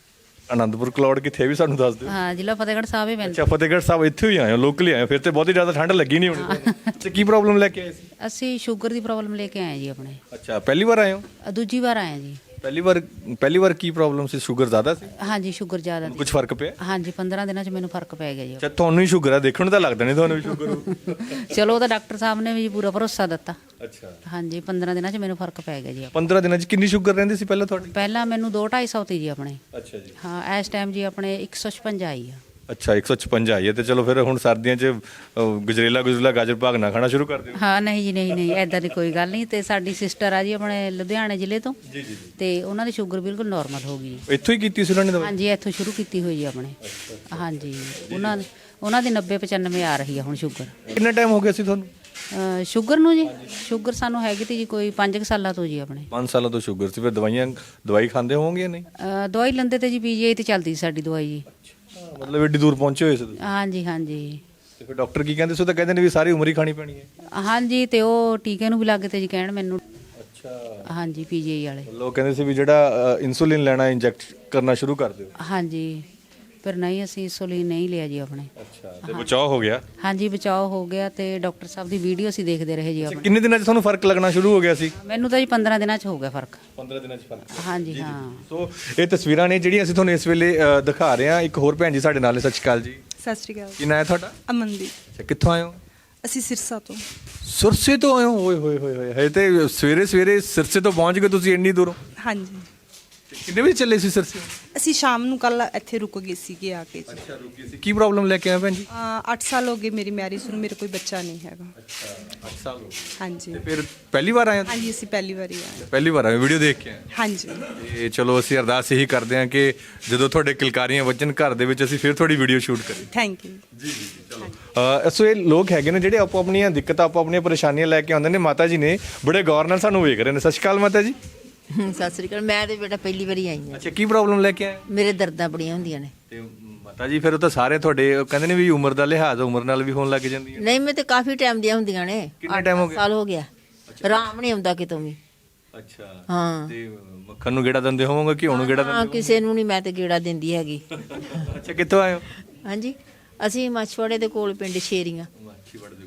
ਆਨੰਦਪੁਰ ਕਲੌੜ ਕਿੱਥੇ ਹੈ ਵੀ ਸਾਨੂੰ ਦੱਸ ਦਿਓ। ਹਾਂ ਜ਼ਿਲ੍ਹਾ ਫਤਿਹਗੜ੍ਹ ਸਾਹਿਬ ਹੀ ਪੈਂਦਾ ਅੱਛਾ ਫਤਿਹਗੜ੍ਹ ਸਾਹਿਬ ਇੱਥੇ ਹੀ ਆਏ ਹੋ ਲੋਕਲੀ ਆਏ ਹੋ ਫਿਰ ਤੇ ਬਹੁਤੀ ਜ਼ਿਆਦਾ ਠੰਡ ਲੱਗੀ ਨਹੀਂ ਹੋਣੀ। ਤੁਹਾਨੂੰ। ਤੇ ਕੀ ਪ੍ਰੋਬਲਮ ਲੈ ਕੇ ਆਏ ਸੀ? ਅਸੀਂ ਸ਼ੂਗਰ ਦੀ ਪ੍ਰੋਬਲਮ ਲੈ ਕੇ ਆਏ ਜੀ ਆਪਣੇ। ਅੱਛਾ ਪਹਿਲੀ ਵਾਰ ਆਏ ਹੋ? ਅ, ਦੂਜੀ ਵਾਰ ਆਏ ਜੀ। ਪਹਿਲੀ ਵਾਰ ਪਹਿਲੀ ਵਾਰ ਕੀ ਪ੍ਰੋਬਲਮ ਸੀ? ਸ਼ੂਗਰ ਜ਼ਿਆਦਾ ਸੀ? ਹਾਂਜੀ ਸ਼ੂਗਰ ਜ਼ਿਆਦਾ ਸੀ। ਕੁਝ ਫ਼ਰਕ ਪਿਆ? ਹਾਂਜੀ 15 ਦਿਨਾਂ 'ਚ ਮੈਨੂੰ ਫ਼ਰਕ ਪੈ ਗਿਆ ਜੀ। ਅੱਛਾ ਤੁਹਾਨੂੰ ਹੀ ਸ਼ੂਗਰ ਆ ਦੇਖਣ ਨੂੰ ਤਾਂ ਲੱਗਦਾ ਨਹੀਂ ਤੁਹਾਨੂੰ ਵੀ ਸ਼ੂਗਰ ਹੋ ਚਲੋ ਉਹ ਤਾਂ ਡਾਕਟਰ ਸਾਹਿਬ ਨੇ ਵੀ ਪੂਰਾ ਭਰੋਸਾ ਦਿੱਤਾ। ਅੱਛਾ। ਹਾਂਜੀ 15 ਦਿਨਾਂ 'ਚ ਮੈਨੂੰ ਫ਼ਰਕ ਪੈ ਗਿਆ ਜੀ 15 ਦਿਨਾਂ 'ਚ ਕਿੰਨੀ ਸ਼ੂਗਰ ਰਹਿੰਦੀ ਸੀ ਪਹਿਲਾਂ ਤੁਹਾਡੀ? ਪਹਿਲਾਂ ਮੈਨੂੰ 2 250 ਤੀ ਜੀ ਆਪਣੇ। ਅੱਛਾ ਜੀ। ਹਾਂ ਇਸ ਟਾਈਮ ਜੀ ਆਪਣੇ 156 ਆਈ ਆ। ਅੱਛਾ 156 ਆਈ ਹੈ ਤੇ ਚਲੋ ਫਿਰ ਹੁਣ ਸਰਦੀਆਂ 'ਚ ਅ, ਗਜਰੇਲਾ ਗੁਜਰੇਲਾ ਗਾਜਰ ਭਾਗ ਨਾ ਖਾਣਾ ਸ਼ੁਰੂ ਕਰ ਦਿਓ। ਹਾਂ ਨਹੀਂ ਜੀ ਨਹੀਂ ਨਹੀਂ ਐਦਾਂ ਦੀ ਕੋਈ ਗੱਲ ਨਹੀਂ ਤੇ ਸਾਡੀ ਸਿਸਟਰ ਆ ਜੀ ਆਪਣੇ ਲੁਧਿਆਣੇ ਜ਼ਿਲ੍ਹੇ ਤੋਂ ਜੀ ਜੀ ਤੇ ਉਹਨਾਂ ਦੀ ਸ਼ੂਗਰ ਬਿਲਕੁਲ ਨਾਰਮਲ ਹੋ ਗਈ ਇੱਥੋਂ ਹੀ ਕੀਤੀ ਸੀ ਉਹਨਾਂ ਨੇ ਦਵਾਈ? ਹਾਂਜੀ ਇੱਥੋਂ ਸ਼ੁਰੂ ਕੀਤੀ ਹੋਈ ਜੀ ਆਪਣੇ। ਹਾਂਜੀ ਉਹਨਾਂ ਉਹਨਾਂ ਦੀ 90 95 ਆ ਰਹੀ ਆ ਹੁਣ ਸ਼ੂਗਰ ਕਿੰਨਾ ਟਾਈਮ ਹੋ ਗਿਆ ਸੀ ਤੁਹਾਨੂੰ? ਅਹ ਸ਼ੂਗਰ ਨੂੰ ਜੀ ਸ਼ੂਗਰ ਸਾਨੂੰ ਹੈਗੀ ਤੀ ਜੀ ਕੋਈ 5 ਸਾਲਾਂ ਤੋਂ ਜੀ ਆਪਣੇ। 5 ਸਾਲਾਂ ਤੋਂ ਸ਼ੂਗਰ ਸੀ ਫਿਰ ਦਵਾਈਆਂ ਦਵਾਈ ਖਾਂਦੇ ਹੋਵੋਗੇ ਨਹੀਂ? ਅਹ ਦਵਾਈ ਲੈਂਦੇ ਤੇ ਜੀ ਪੀਜੀਆਈ ਤੇ ਚੱਲਦੀ ਸੀ ਸਾਡੀ ਦਵਾਈ ਜੀ। ਮਤਲਬ ਏਡੀ ਦੂਰ ਪਹੁੰਚੇ ਹੋਏ ਸੀ ਤੁਸੀਂ? ਹਾਂਜੀ ਹਾਂਜੀ। ਤੇ ਫਿਰ ਡਾਕਟਰ ਕੀ ਕਹਿੰਦੇ ਸੀ? ਉਹ ਤਾਂ ਕਹਿੰਦੇ ਨੇ ਵੀ ਸਾਰੀ ਉਮਰ ਹੀ ਖਾਣੀ ਪੈਣੀ ਹੈ। ਹਾਂਜੀ ਤੇ ਉਹ ਟੀਕੇ ਨੂੰ ਵੀ ਲੱਗ ਤੇ ਜੀ ਕਹਿਣ ਮੈਨੂੰ। ਅੱਛਾ। ਹਾਂਜੀ ਪੀਜੀਆਈ ਵਾਲੇ। ਲੋਕ ਕਹਿੰਦੇ ਸੀ ਵੀ ਜਿਹੜਾ ਇਨਸੂਲਿਨ ਲੈਣਾ ਇੰਜੈਕਟ ਕਰਨਾ ਸ਼ੁਰੂ ਕਰ ਦਿਓ। ਹਾਂਜੀ। ਪਰ ਨਹੀਂ ਅਸੀਂ ਇੰਸੂਲਿਨ ਨਹੀਂ ਲਿਆ ਜੀ ਆਪਣੇ। ਅੱਛਾ ਤੇ ਬਚਾਅ ਹੋ ਗਿਆ? ਹਾਂਜੀ ਬਚਾਓ ਹੋ ਗਿਆ ਤੇ ਡਾਕਟਰ ਸਾਹਿਬ ਦੀ ਵੀਡੀਓ ਅਸੀਂ ਦੇਖਦੇ ਰਹੇ ਜੀ ਆਪਣੇ। ਕਿੰਨੇ ਦਿਨਾਂ 'ਚ ਤੁਹਾਨੂੰ ਫ਼ਰਕ ਲੱਗਣਾ ਸ਼ੁਰੂ ਹੋ ਗਿਆ ਸੀ? ਮੈਨੂੰ ਤਾਂ ਜੀ 15 ਦਿਨਾਂ ਚ ਹੋ ਗਿਆ ਫ਼ਰਕ। 15 ਦਿਨਾਂ 'ਚ ਫ਼ਰਕ। ਹਾਂਜੀ ਹਾਂ। ਸੋ ਇਹ ਤਸਵੀਰਾਂ ਨੇ ਜਿਹੜੀਆਂ ਅਸੀਂ ਤੁਹਾਨੂੰ ਇਸ ਵੇਲੇ ਅ, ਦਿਖਾ ਰਹੇ ਹਾਂ। ਇੱਕ ਹੋਰ ਭੈਣ ਜੀ ਸਾਡੇ ਨਾਲ ਨੇ ਸਤਿ ਸ਼੍ਰੀ ਅਕਾਲ ਜੀ। ਸਤਿ ਸ਼੍ਰੀ ਅਕਾਲ। ਕੀ ਨਾਂ ਹੈ ਤੁਹਾਡਾ? ਅਮਨਦੀਪ। ਅੱਛਾ ਕਿੱਥੋਂ ਆਏ ਹੋ? ਅਸੀਂ ਸਿਰਸਾ ਤੋਂ। ਸੁਰਸੇ ਤੋਂ ਆਏ ਹੋ? ਓਏ ਹੋਏ ਹੋਏ ਹੋਏ ਹਜੇ ਤੇ ਸਵੇਰੇ ਸਵੇਰੇ ਸਿਰਸੇ ਤੋਂ ਪਹੁੰਚ ਗਏ ਤੁਸੀਂ ਇੰਨੀ ਦੂਰੋਂ? ਹਾਂਜੀ। ਕਿੰਨੇ ਵਜੇ ਚੱਲੇ ਸੀ ਸਿਰਸੇ ਅਸੀਂ ਸ਼ਾਮ ਨੂੰ ਕੱਲ ਇੱਥੇ ਰੁਕ ਗਏ ਸੀਗੇ ਆ ਕੇ ਜੀ। ਅੱਛਾ ਰੁਕੀ ਸੀ। ਕੀ ਪ੍ਰੋਬਲਮ ਲੈ ਕੇ ਆਏ ਭੈਣ ਜੀ? ਅਹ ਅੱਠ ਸਾਲ ਹੋ ਗਏ ਮੇਰੀ ਮੈਰਿਜ ਨੂੰ ਮੇਰੇ ਕੋਈ ਬੱਚਾ ਨਹੀਂ ਹੈਗਾ। ਅੱਛਾ 8 ਸਾਲ ਹੋ ਗਏ। ਹਾਂਜੀ। ਤੇ ਫਿਰ ਪਹਿਲੀ ਵਾਰ ਆਏ ਹੋ? ਹਾਂਜੀ ਅਸੀਂ ਪਹਿਲੀ ਵਾਰੀ ਆਏ ਪਹਿਲੀ ਵਾਰ ਆਏ ਵੀਡੀਓ ਦੇਖ ਕੇ ਆਏ ਹਾਂਜੀ। ਤੇ ਚਲੋ ਅਸੀਂ ਅਰਦਾਸ ਇਹੀ ਕਰਦੇ ਹਾਂ ਕਿ ਜਦੋਂ ਤੁਹਾਡੇ ਕਿਲਕਾਰੀਆਂ ਵੱਜਣ ਘਰ ਦੇ ਵਿੱਚ ਅਸੀਂ ਫਿਰ ਤੁਹਾਡੀ ਵੀਡੀਓ ਸ਼ੂਟ ਕਰੀਏ। ਥੈਂਕ ਯੂ ਅ, ਸੋ ਇਹ ਲੋਕ ਹੈਗੇ ਨੇ ਜਿਹੜੇ ਆਪੋ ਆਪਣੀਆਂ ਦਿੱਕਤਾਂ ਆਪੋ ਆਪਣੀਆਂ ਪਰੇਸ਼ਾਨੀਆਂ ਲੈ ਕੇ ਆਉਂਦੇ ਨੇ। ਮਾਤਾ ਜੀ ਨੇ ਬੜੇ ਗੌਰ ਨਾਲ ਸਾਨੂੰ ਵੇਖ ਰਹੇ ਨੇ। ਸਤਿ ਸ਼੍ਰੀ ਅਕਾਲ ਮਾਤਾ ਜੀ। ਸਤਿ ਸ੍ਰੀ ਅਕਾਲ। ਮੈਂ ਤੇ ਬੇਟਾ ਪਹਿਲੀ ਵਾਰੀ ਆਈ ਹਾਂ। ਅੱਛਾ ਕੀ ਪ੍ਰੋਬਲਮ ਲੈ ਕੇ ਆਏ? ਮੇਰੇ ਦਰਦਾਂ ਬੜੀਆਂ ਹੁੰਦੀਆਂ ਨੇ। ਤੇ ਮਾਤਾ ਜੀ ਫਿਰ ਉਹ ਤਾਂ ਸਾਰੇ ਤੁਹਾਡੇ ਉਹ ਕਹਿੰਦੇ ਨੇ ਵੀ ਉਮਰ ਦਾ ਲਿਹਾਜ਼ ਉਮਰ ਨਾਲ ਵੀ ਹੋਣ ਲੱਗ ਜਾਂਦੀ ਹੈ। ਨਹੀਂ ਮੈਂ ਤੇ ਕਾਫੀ ਟਾਈਮ ਦੀਆਂ ਹੁੰਦੀਆਂ ਨੇ। ਕਿੰਨਾ time ਹੋ ਗਿਆ? ਸਾਲ ਹੋ ਗਿਆ। ਆਰਾਮ ਨਹੀਂ ਆਉਂਦਾ ਕਿਤੋਂ ਵੀ। ਅੱਛਾ। ਹਾਂ। ਤੇ ਮੱਖਣ ਨੂੰ ਗੇੜਾ ਦਿੰਦੇ ਹੋਵੋਗੇ ਕਿ ਉਹਨੂੰ ਗੇੜਾ ਹਾਂ ਦਿੰਦੇ ਕਿਸੇ ਨੂੰ ਨਹੀਂ ਮੈਂ ਤੇ ਗੇੜਾ ਦਿੰਦੀ ਹੈਗੀ। ਹੋ ਅੱਛਾ ਕਿੱਥੋਂ ਆਏ ਹੋ? ਹਾਂਜੀ ਅਸੀਂ ਮਛਵਾੜੇ ਦੇ ਕੋਲ ਪਿੰਡ ਸ਼ੇਰੀਆਂ। ਮਾਛੀਵਾੜੇ ਦੇ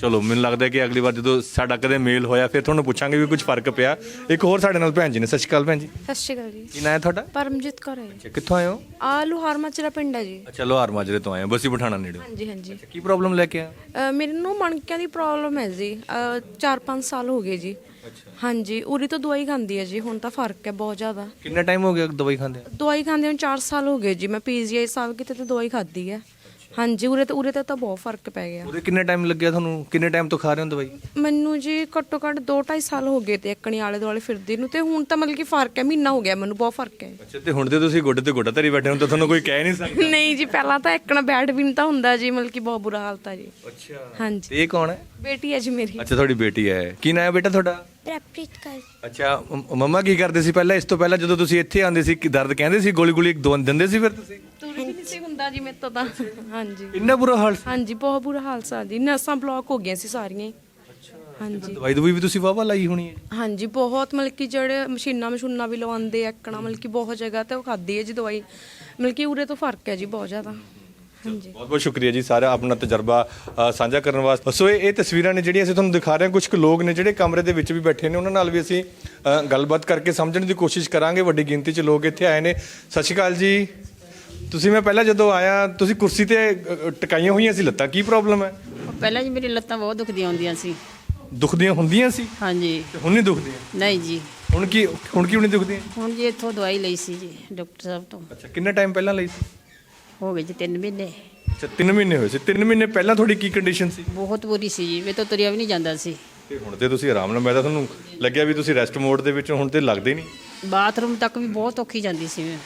ਚਲੋ ਮੈਨੂੰ ਲੱਗਦਾ ਕਿ ਅਗਲੀ ਵਾਰ ਜਦੋਂ ਸਾਡਾ ਕਦੇ ਮੇਲ ਹੋਇਆ ਫਿਰ ਤੁਹਾਨੂੰ ਪੁੱਛਾਂਗੇ ਵੀ ਕੁਝ ਫ਼ਰਕ ਪਿਆ। ਇੱਕ ਹੋਰ ਸਾਡੇ ਨਾਲ ਭੈਣ ਜੀ ਨੇ ਸਤਿ ਸ਼੍ਰੀ ਅਕਾਲ ਭੈਣ ਜੀ। ਸਤਿ ਸ਼੍ਰੀ ਅਕਾਲ ਜੀ। ਕੀ ਨਾਂ ਹੈ ਤੁਹਾਡਾ? ਪਰਮਜੀਤ ਕੌਰ ਹੈ ਅੱਛਾ ਕਿੱਥੋਂ ਆਏ ਹੋ? ਆ ਲੁਹਾਰ ਮਾਚਰਾ ਪਿੰਡ ਹੈ ਜੀ। ਅੱਛਾ ਲੋਹਾਰ ਮਾਜਰੇ ਤੋਂ ਆਏ ਹੋ ਬਸੀ ਪਠਾਣਾ ਨੇੜੇ ਹਾਂਜੀ ਹਾਂਜੀ। ਅੱਛਾ ਕੀ ਪ੍ਰੋਬਲਮ ਲੈ ਕੇ ਆਏ ਅ, ਮੈਨੂੰ ਮਣਕਿਆਂ ਦੀ ਪ੍ਰੋਬਲਮ ਹੈ ਜੀ। 4-5 ਸਾਲ ਹੋ ਗਏ ਜੀ। ਹਾਂਜੀ ਉਰੀ ਤੋਂ ਦਵਾਈ ਖਾਂਦੀ ਹੈ ਜੀ ਹੁਣ ਤਾਂ ਫ਼ਰਕ ਹੈ ਬਹੁਤ ਜ਼ਿਆਦਾ। ਕਿੰਨਾ ਟਾਈਮ ਹੋ ਗਿਆ ਦਵਾਈ ਖਾਂਦੇ ਦਵਾਈ ਖਾਂਦੇ ਨੂੰ 4 ਸਾਲ ਹੋ ਗਏ ਜੀ। ਮੈਂ ਪੀਜੀਆਈ ਸਾਹਿਬ ਕਿਤੇ ਤੇ ਦਵਾਈ ਖਾਦੀ ਹੈ। ਹਾਂਜੀ ਉਰੇ ਤੇ ਉਰੇ ਤੇ ਤਾਂ ਬਹੁਤ ਫ਼ਰਕ ਪੈ ਗਿਆ। ਉਹਦੇ ਕਿੰਨੇ ਟਾਈਮ ਲੱਗਿਆ ਤੁਹਾਨੂੰ? ਕਿੰਨੇ ਟਾਈਮ ਤੋਂ ਖਾ ਰਹੇ ਹੋ ਦਵਾਈ? ਮੈਨੂੰ ਜੀ ਘੱਟੋ ਘੱਟ 2-2.5 ਸਾਲ ਹੋ ਗਏ ਤੇ ਇੱਕਣੀ ਆਲੇ ਦੁਆਲੇ ਫਿਰਦੀ ਨੂੰ ਤੇ ਹੁਣ ਤਾਂ ਮਤਲਬ ਕਿ ਫ਼ਰਕ ਹੈ ਮਹੀਨਾ ਹੋ ਗਿਆ ਮੈਨੂੰ ਬਹੁਤ ਫ਼ਰਕ ਹੈ। ਅੱਛਾ ਤੇ ਹੁਣ ਤੇ ਤੁਸੀਂ ਗੋਡੇ ਤੇ ਗੋਡਾ ਧਰੀ ਬੈਠੇ ਹੋ ਤਾਂ ਤੁਹਾਨੂੰ ਕੋਈ ਕਹਿ ਨਹੀਂ ਸਕਦਾ? ਨਹੀਂ ਜੀ ਪਹਿਲਾਂ ਤਾਂ ਇੱਕਣਾ ਬੈਠ ਵੀ ਨਹੀਂ ਤਾਂ ਹੁੰਦਾ ਜੀ ਮਤਲਬ ਕਿ ਬਹੁਤ ਬੁਰਾ ਹਾਲਤ ਆ ਜੀ। ਅੱਛਾ। ਹਾਂਜੀ। ਤੇ ਇਹ ਕੌਣ ਹੈ? ਬੇਟੀ ਹੈ ਜੀ ਮੇਰੀ। ਅੱਛਾ ਤੁਹਾਡੀ ਬੇਟੀ ਹੈ। ਕੀ ਨਾਂ ਹੈ ਬੇਟਾ ਤੁਹਾਡਾ? ਪ੍ਰੈਪਰੀਤ ਕਰ। ਅੱਛਾ ਮ- ਮੰਮਾ ਕੀ ਕਰਦੇ ਸੀ ਪਹਿਲਾਂ? ਇਸ ਤੋਂ ਪਹਿਲਾਂ ਜਦੋਂ ਤੁਸੀਂ ਇੱਥੇ ਆਉਂਦੇ ਸੀ ਕਿ ਦਰਦ ਕਹਿੰਦੇ ਸੀ? ਗੋਲੀ ਗੋਲੀ ਦੋ ਦਿੰਦੇ ਸੀ ਫਿਰ ਤੁਸੀਂ? ਤੁਰ ਵੀ ਨਹੀਂ ਸੀ ਹੁੰਦਾ ਜੀ ਮੇਰੇ ਤੋਂ ਤਾਂ। ਹਾਂਜੀ। ਇੰਨਾ ਬੁਰਾ ਹਾਲ ਸੀ? ਹਾਂਜੀ ਬਹੁਤ ਬੁਰਾ ਹਾਲ ਸੀ ਜੀ ਨਸਾਂ ਬਲੌਕ ਹੋ ਗਈਆਂ ਸੀ ਸਾਰੀਆਂ ਹੀ। ਹਾਂਜੀ। ਦਵਾਈ ਦਵਾਈ ਵੀ ਤੁਸੀਂ ਵਾਵਾ ਲਾਈ ਹੋਣੀ ਹੈ? ਹਾਂਜੀ ਬਹੁਤ ਮਤਲਬ ਕਿ ਜਿਹੜੇ ਮਸ਼ੀਨਾਂ ਮਸ਼ੂਨਾਂ ਵੀ ਲਵਾਉਂਦੇ ਆ ਇੱਕਣਾ ਮਤਲਬ ਕਿ ਬਹੁਤ ਜਗ੍ਹਾ ਤੇ ਉਹ ਖਾਦੀ ਹੈ ਜੀ ਦਵਾਈ। ਮਤਲਬ ਕਿ ਉਰੇ ਤੋਂ ਫ਼ਰਕ ਹੈ ਜੀ ਬਹੁਤ ਜ਼ਿਆਦਾ। ਬਹੁਤ ਬਹੁਤ ਸ਼ੁਕਰੀਆ ਜੀ ਸਾਰਾ ਆਪਣਾ ਤਜਰਬਾ ਅ, ਸਾਂਝਾ ਕਰਨ ਵਾਸਤੇ। ਸੋ ਇਹ ਇਹ ਤਸਵੀਰਾਂ ਨੇ ਜਿਹੜੀਆਂ ਅਸੀਂ ਤੁਹਾਨੂੰ ਦਿਖਾ ਰਹੇ ਹਾਂ ਕੁਝ ਕੁ ਲੋਕ ਨੇ ਜਿਹੜੇ ਕਮਰੇ ਦੇ ਵਿੱਚ ਵੀ ਬੈਠੇ ਨੇ ਉਹਨਾਂ ਨਾਲ ਵੀ ਅਸੀਂ ਅ, ਗੱਲਬਾਤ ਕਰਕੇ ਸਮਝਣ ਦੀ ਕੋਸ਼ਿਸ਼ ਕਰਾਂਗੇ। ਵੱਡੀ ਗਿਣਤੀ 'ਚ ਲੋਕ ਇੱਥੇ ਆਏ ਨੇ। ਸਤਿ ਸ਼੍ਰੀ ਅਕਾਲ ਜੀ। ਤੁਸੀਂ ਮੈਂ ਪਹਿਲਾਂ ਜਦੋਂ ਆਇਆ ਤੁਸੀਂ ਕੁਰਸੀ ਤੇ ਅ, ਟਿਕਾਈਆਂ ਹੋਈਆਂ ਸੀ ਲੱਤਾਂ ਕੀ ਪ੍ਰੋਬਲਮ ਹੈ? ਪਹਿਲਾਂ ਜੀ ਮੇਰੀ ਲੱਤਾਂ ਬਹੁਤ ਦੁਖਦੀਆਂ ਹੁੰਦੀਆਂ ਸੀ। ਦੁਖਦੀਆਂ ਹੁੰਦੀਆਂ ਸੀ? ਹਾਂਜੀ। ਤੇ ਹੁਣ ਨਹੀਂ ਦੁਖਦੀਆਂ? ਨਹੀਂ ਜੀ। ਹੁਣ ਕੀ ਹੁਣ ਕਿਉਂ ਨਹੀਂ ਦੁਖਦੀਆਂ? ਹੁਣ ਜੀ ਇੱਥੋਂ ਦਵਾਈ ਲਈ ਸੀ ਜੀ ਡਾਕਟਰ ਸਾਹਿਬ ਤੋਂ। ਅੱਛਾ ਕਿੰਨਾ ਟਾਈਮ ਪਹਿਲਾਂ ਲਈ ਸੀ? ਹੋ ਗਏ ਜੀ 3 ਮਹੀਨੇ। ਅੱਛਾ 3 ਮਹੀਨੇ ਹੋਏ ਸੀ। 3 ਮਹੀਨੇ ਪਹਿਲਾਂ ਤੁਹਾਡੀ ਕੀ ਕੰਡੀਸ਼ਨ ਸੀ? ਬਹੁਤ ਬੁਰੀ ਸੀ ਜੀ ਮੇਰੇ ਤੋਂ ਤੁਰਿਆ ਵੀ ਨਹੀਂ ਜਾਂਦਾ ਸੀ। ਤੇ ਹੁਣ ਤੇ ਤੁਸੀਂ ਆਰਾਮ ਨਾਲ ਮੈਂ ਤਾਂ ਤੁਹਾਨੂੰ ਲੱਗਿਆ ਵੀ ਤੁਸੀਂ ਰੈਸਟ ਮੋਡ ਦੇ ਵਿੱਚ ਹੁਣ ਤੇ ਲੱਗਦੇ ਨਹੀਂ। ਬਾਥਰੂਮ ਤੱਕ ਵੀ ਬਹੁਤ ਔਖੀ ਜਾਂਦੀ ਸੀ ਮੈਂ।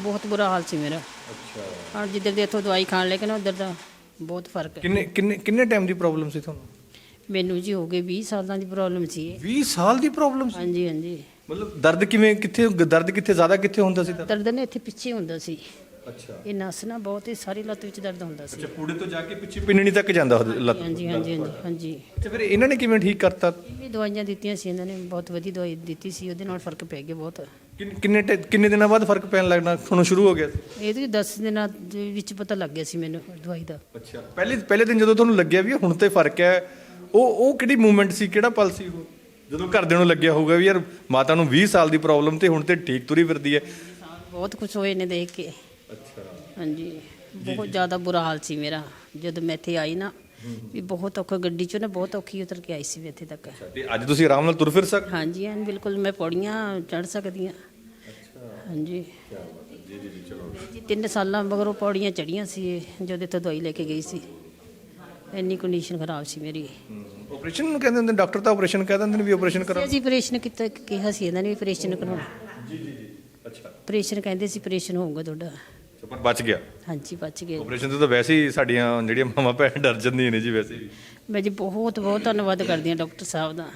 ਬਹੁਤ ਬੁਰਾ ਹਾਲ ਸੀ ਮੇਰਾ। ਅੱਛਾ। ਹਾਂ ਜਿੱਧਰ ਦੇ ਇੱਥੋਂ ਦਵਾਈ ਖਾਣ ਲੈ ਕੇ ਨਾ ਉਧਰ ਦਾ ਬਹੁਤ ਫ਼ਰਕ ਹੈ। ਕਿੰਨੇ ਕਿੰਨੇ ਕਿੰਨੇ ਟਾਈਮ ਦੀ ਪ੍ਰੋਬਲਮ ਸੀ ਤੁਹਾਨੂੰ? ਮੈਨੂੰ ਜੀ ਹੋ ਗਏ 20 ਸਾਲਾਂ ਦੀ ਪ੍ਰੋਬਲਮ ਸੀ ਇਹ। 20 ਸਾਲ ਦੀ ਪ੍ਰੋਬਲਮ ਸੀ? ਹਾਂਜੀ ਹਾਂਜੀ। ਮਤਲਬ ਦਰਦ ਕਿਵੇਂ ਕਿੱਥੇ ਦਰਦ ਕਿੱਥੇ ਜ਼ਿਆਦਾ ਕਿੱਥੇ ਹੁੰਦਾ ਸੀ? ਦਰਦ ਦਰਦ ਨੇ ਇੱਥੇ ਪਿੱਛੇ ਹੁੰਦਾ ਸੀ। ਅੱਛਾ। ਇਹ ਨਸ ਨਾ ਬਹੁਤ ਹੀ ਸਾਰੀ ਲੱਤ ਵਿੱਚ ਦਰਦ ਹੁੰਦਾ ਸੀ। ਅੱਛਾ ਪੂੜੇ ਤੋਂ ਜਾ ਕੇ ਪਿੱਛੇ ਪਿੰਨਣੀ ਤੱਕ ਜਾਂਦਾ ਉਹ ਲੱਤ ਹਾਂਜੀ ਹਾਂਜੀ ਹਾਂਜੀ ਹਾਂਜੀ। ਅੱਛਾ ਫਿਰ ਇਹਨਾਂ ਨੇ ਕਿਵੇਂ ਠੀਕ ਕਰਤਾ? ਇਹ ਵੀ ਦਵਾਈਆਂ ਦਿੱਤੀਆਂ ਸੀ ਇਹਨਾਂ ਨੇ ਬਹੁਤ ਵਧੀਆ ਦਵਾਈ ਦਿੱਤੀ ਸੀ ਉਹਦੇ ਨਾਲ ਫ਼ਰਕ ਪੈ ਗਿਆ ਬਹੁਤ। ਕਿੰਨ- ਕਿੰਨੇ ਟੈ- ਕਿੰਨੇ ਦਿਨਾਂ ਬਾਅਦ ਫ਼ਰਕ ਪੈਣ ਲੱਗਣਾ ਤੁਹਾਨੂੰ ਸ਼ੁਰੂ ਹੋ ਗਿਆ? ਇਹ ਤਾਂ 10 ਦਿਨਾਂ ਦੇ ਵਿੱਚ ਪਤਾ ਲੱਗ ਗਿਆ ਸੀ ਮੈਨੂੰ ਦਵਾਈ ਦਾ। ਅੱਛਾ ਪਹਿਲੇ ਪਹਿਲੇ ਦਿਨ ਜਦੋਂ ਤੁਹਾਨੂੰ ਲੱਗਿਆ ਵੀ ਹੁਣ ਤੇ ਫ਼ਰਕ ਹੈ ਉਹ ਉਹ ਕਿਹੜੀ ਮੂਵਮੈਂਟ ਸੀ ਕਿਹੜਾ ਪਲ ਸੀ ਉਹ? ਜਦੋਂ ਘਰਦਿਆਂ ਨੂੰ ਲੱਗਿਆ ਹੋਊਗਾ ਵੀ ਯਾਰ ਮਾਤਾ ਨੂੰ 20 ਸਾਲ ਦੀ ਪ੍ਰੋਬਲਮ ਤੇ ਹੁਣ ਤੇ ਠੀਕ ਤੁਰੀ ਫਿਰਦੀ ਹੈ। ਬਹੁਤ ਕੁਝ ਹੋਏ ਨੇ ਦੇਖ ਕੇ। ਅੱਛਾ। ਹਾਂਜੀ। ਬਹੁਤ ਜ਼ਿਆਦਾ ਬੁਰਾ ਹਾਲ ਸੀ ਮੇਰਾ। ਜਦੋਂ ਮੈਂ ਇੱਥੇ ਆਈ ਨਾ ਵੀ ਬਹੁਤ ਔਖਾ ਗੱਡੀ ਚੋਂ ਨਾ ਬਹੁਤ ਔਖੀ ਉਤਰ ਕੇ ਆਈ ਸੀ ਮੈਂ ਇੱਥੇ ਤੱਕ। ਤੇ ਅੱਜ ਤੁਸੀਂ ਆਰਾਮ ਨਾਲ ਤੁਰ ਫਿਰ ਸਕਦੇ ਹਾਂਜੀ ਐਨ ਬਿਲਕੁਲ ਮੈਂ ਪੌੜੀਆਂ ਚੜ ਸਕਦੀ ਹਾਂ। ਹਾਂਜੀ। ਜੀ ਜੀ ਚਲੋ। ਜੀ ਤਿੰਨ ਸਾਲਾਂ ਮਗਰੋਂ ਪੌੜੀਆਂ ਚੜੀਆਂ ਸੀ ਜਦੋਂ ਇੱਥੇ ਦਵਾਈ ਲੈ ਕੇ ਗਈ ਸੀ। ਇੰਨੀ ਕੰਡੀਸ਼ਨ ਖਰਾਬ ਸੀ ਮੇਰੀ। ਆਪਰੇਸ਼ਨ ਨੂੰ ਕਹਿੰਦੇ ਹੁੰਦੇ ਡਾਕਟਰ ਤਾਂ ਆਪਰੇਸ਼ਨ ਕਹਿ ਦਿੰਦੇ ਨੇ ਵੀ ਆਪਰੇਸ਼ਨ ਕਰਾ ਅਸੀਂ ਆਪਰੇਸ਼ਨ ਕੀਤਾ ਕਿਹਾ ਸੀ ਇਹਨਾਂ ਨੇ ਵੀ ਆਪਰੇਸ਼ਨ ਕਰਾਉਣਾ। ਜੀ ਜੀ ਜੀ। ਅੱਛਾ। ਆਪਰੇਸ਼ਨ ਕਹਿੰਦੇ ਸੀ ਆਪਰੇਸ਼ਨ ਹੋਊਗਾ ਤੁਹਾਡਾ। ਪਰ ਬਚ ਗਿਆ। ਹਾਂਜੀ ਬਚ ਗਏ ਆਪਰੇਸ਼ਨ ਤੋਂ ਤਾਂ ਵੈਸੇ ਹੀ ਸਾਡੀਆਂ ਜਿਹੜੀਆਂ ਮਾਮਾ ਭੈਣ ਡਰ ਜਾਂਦੀਆਂ ਨੇ ਜੀ ਵੈਸੇ ਹੀ ਮੈਂ ਜੀ ਬਹੁਤ ਬਹੁਤ ਧੰਨਵਾਦ ਕਰਦੀ ਹਾਂ ਡਾਕਟਰ ਸਾਹਿਬ ਦਾ।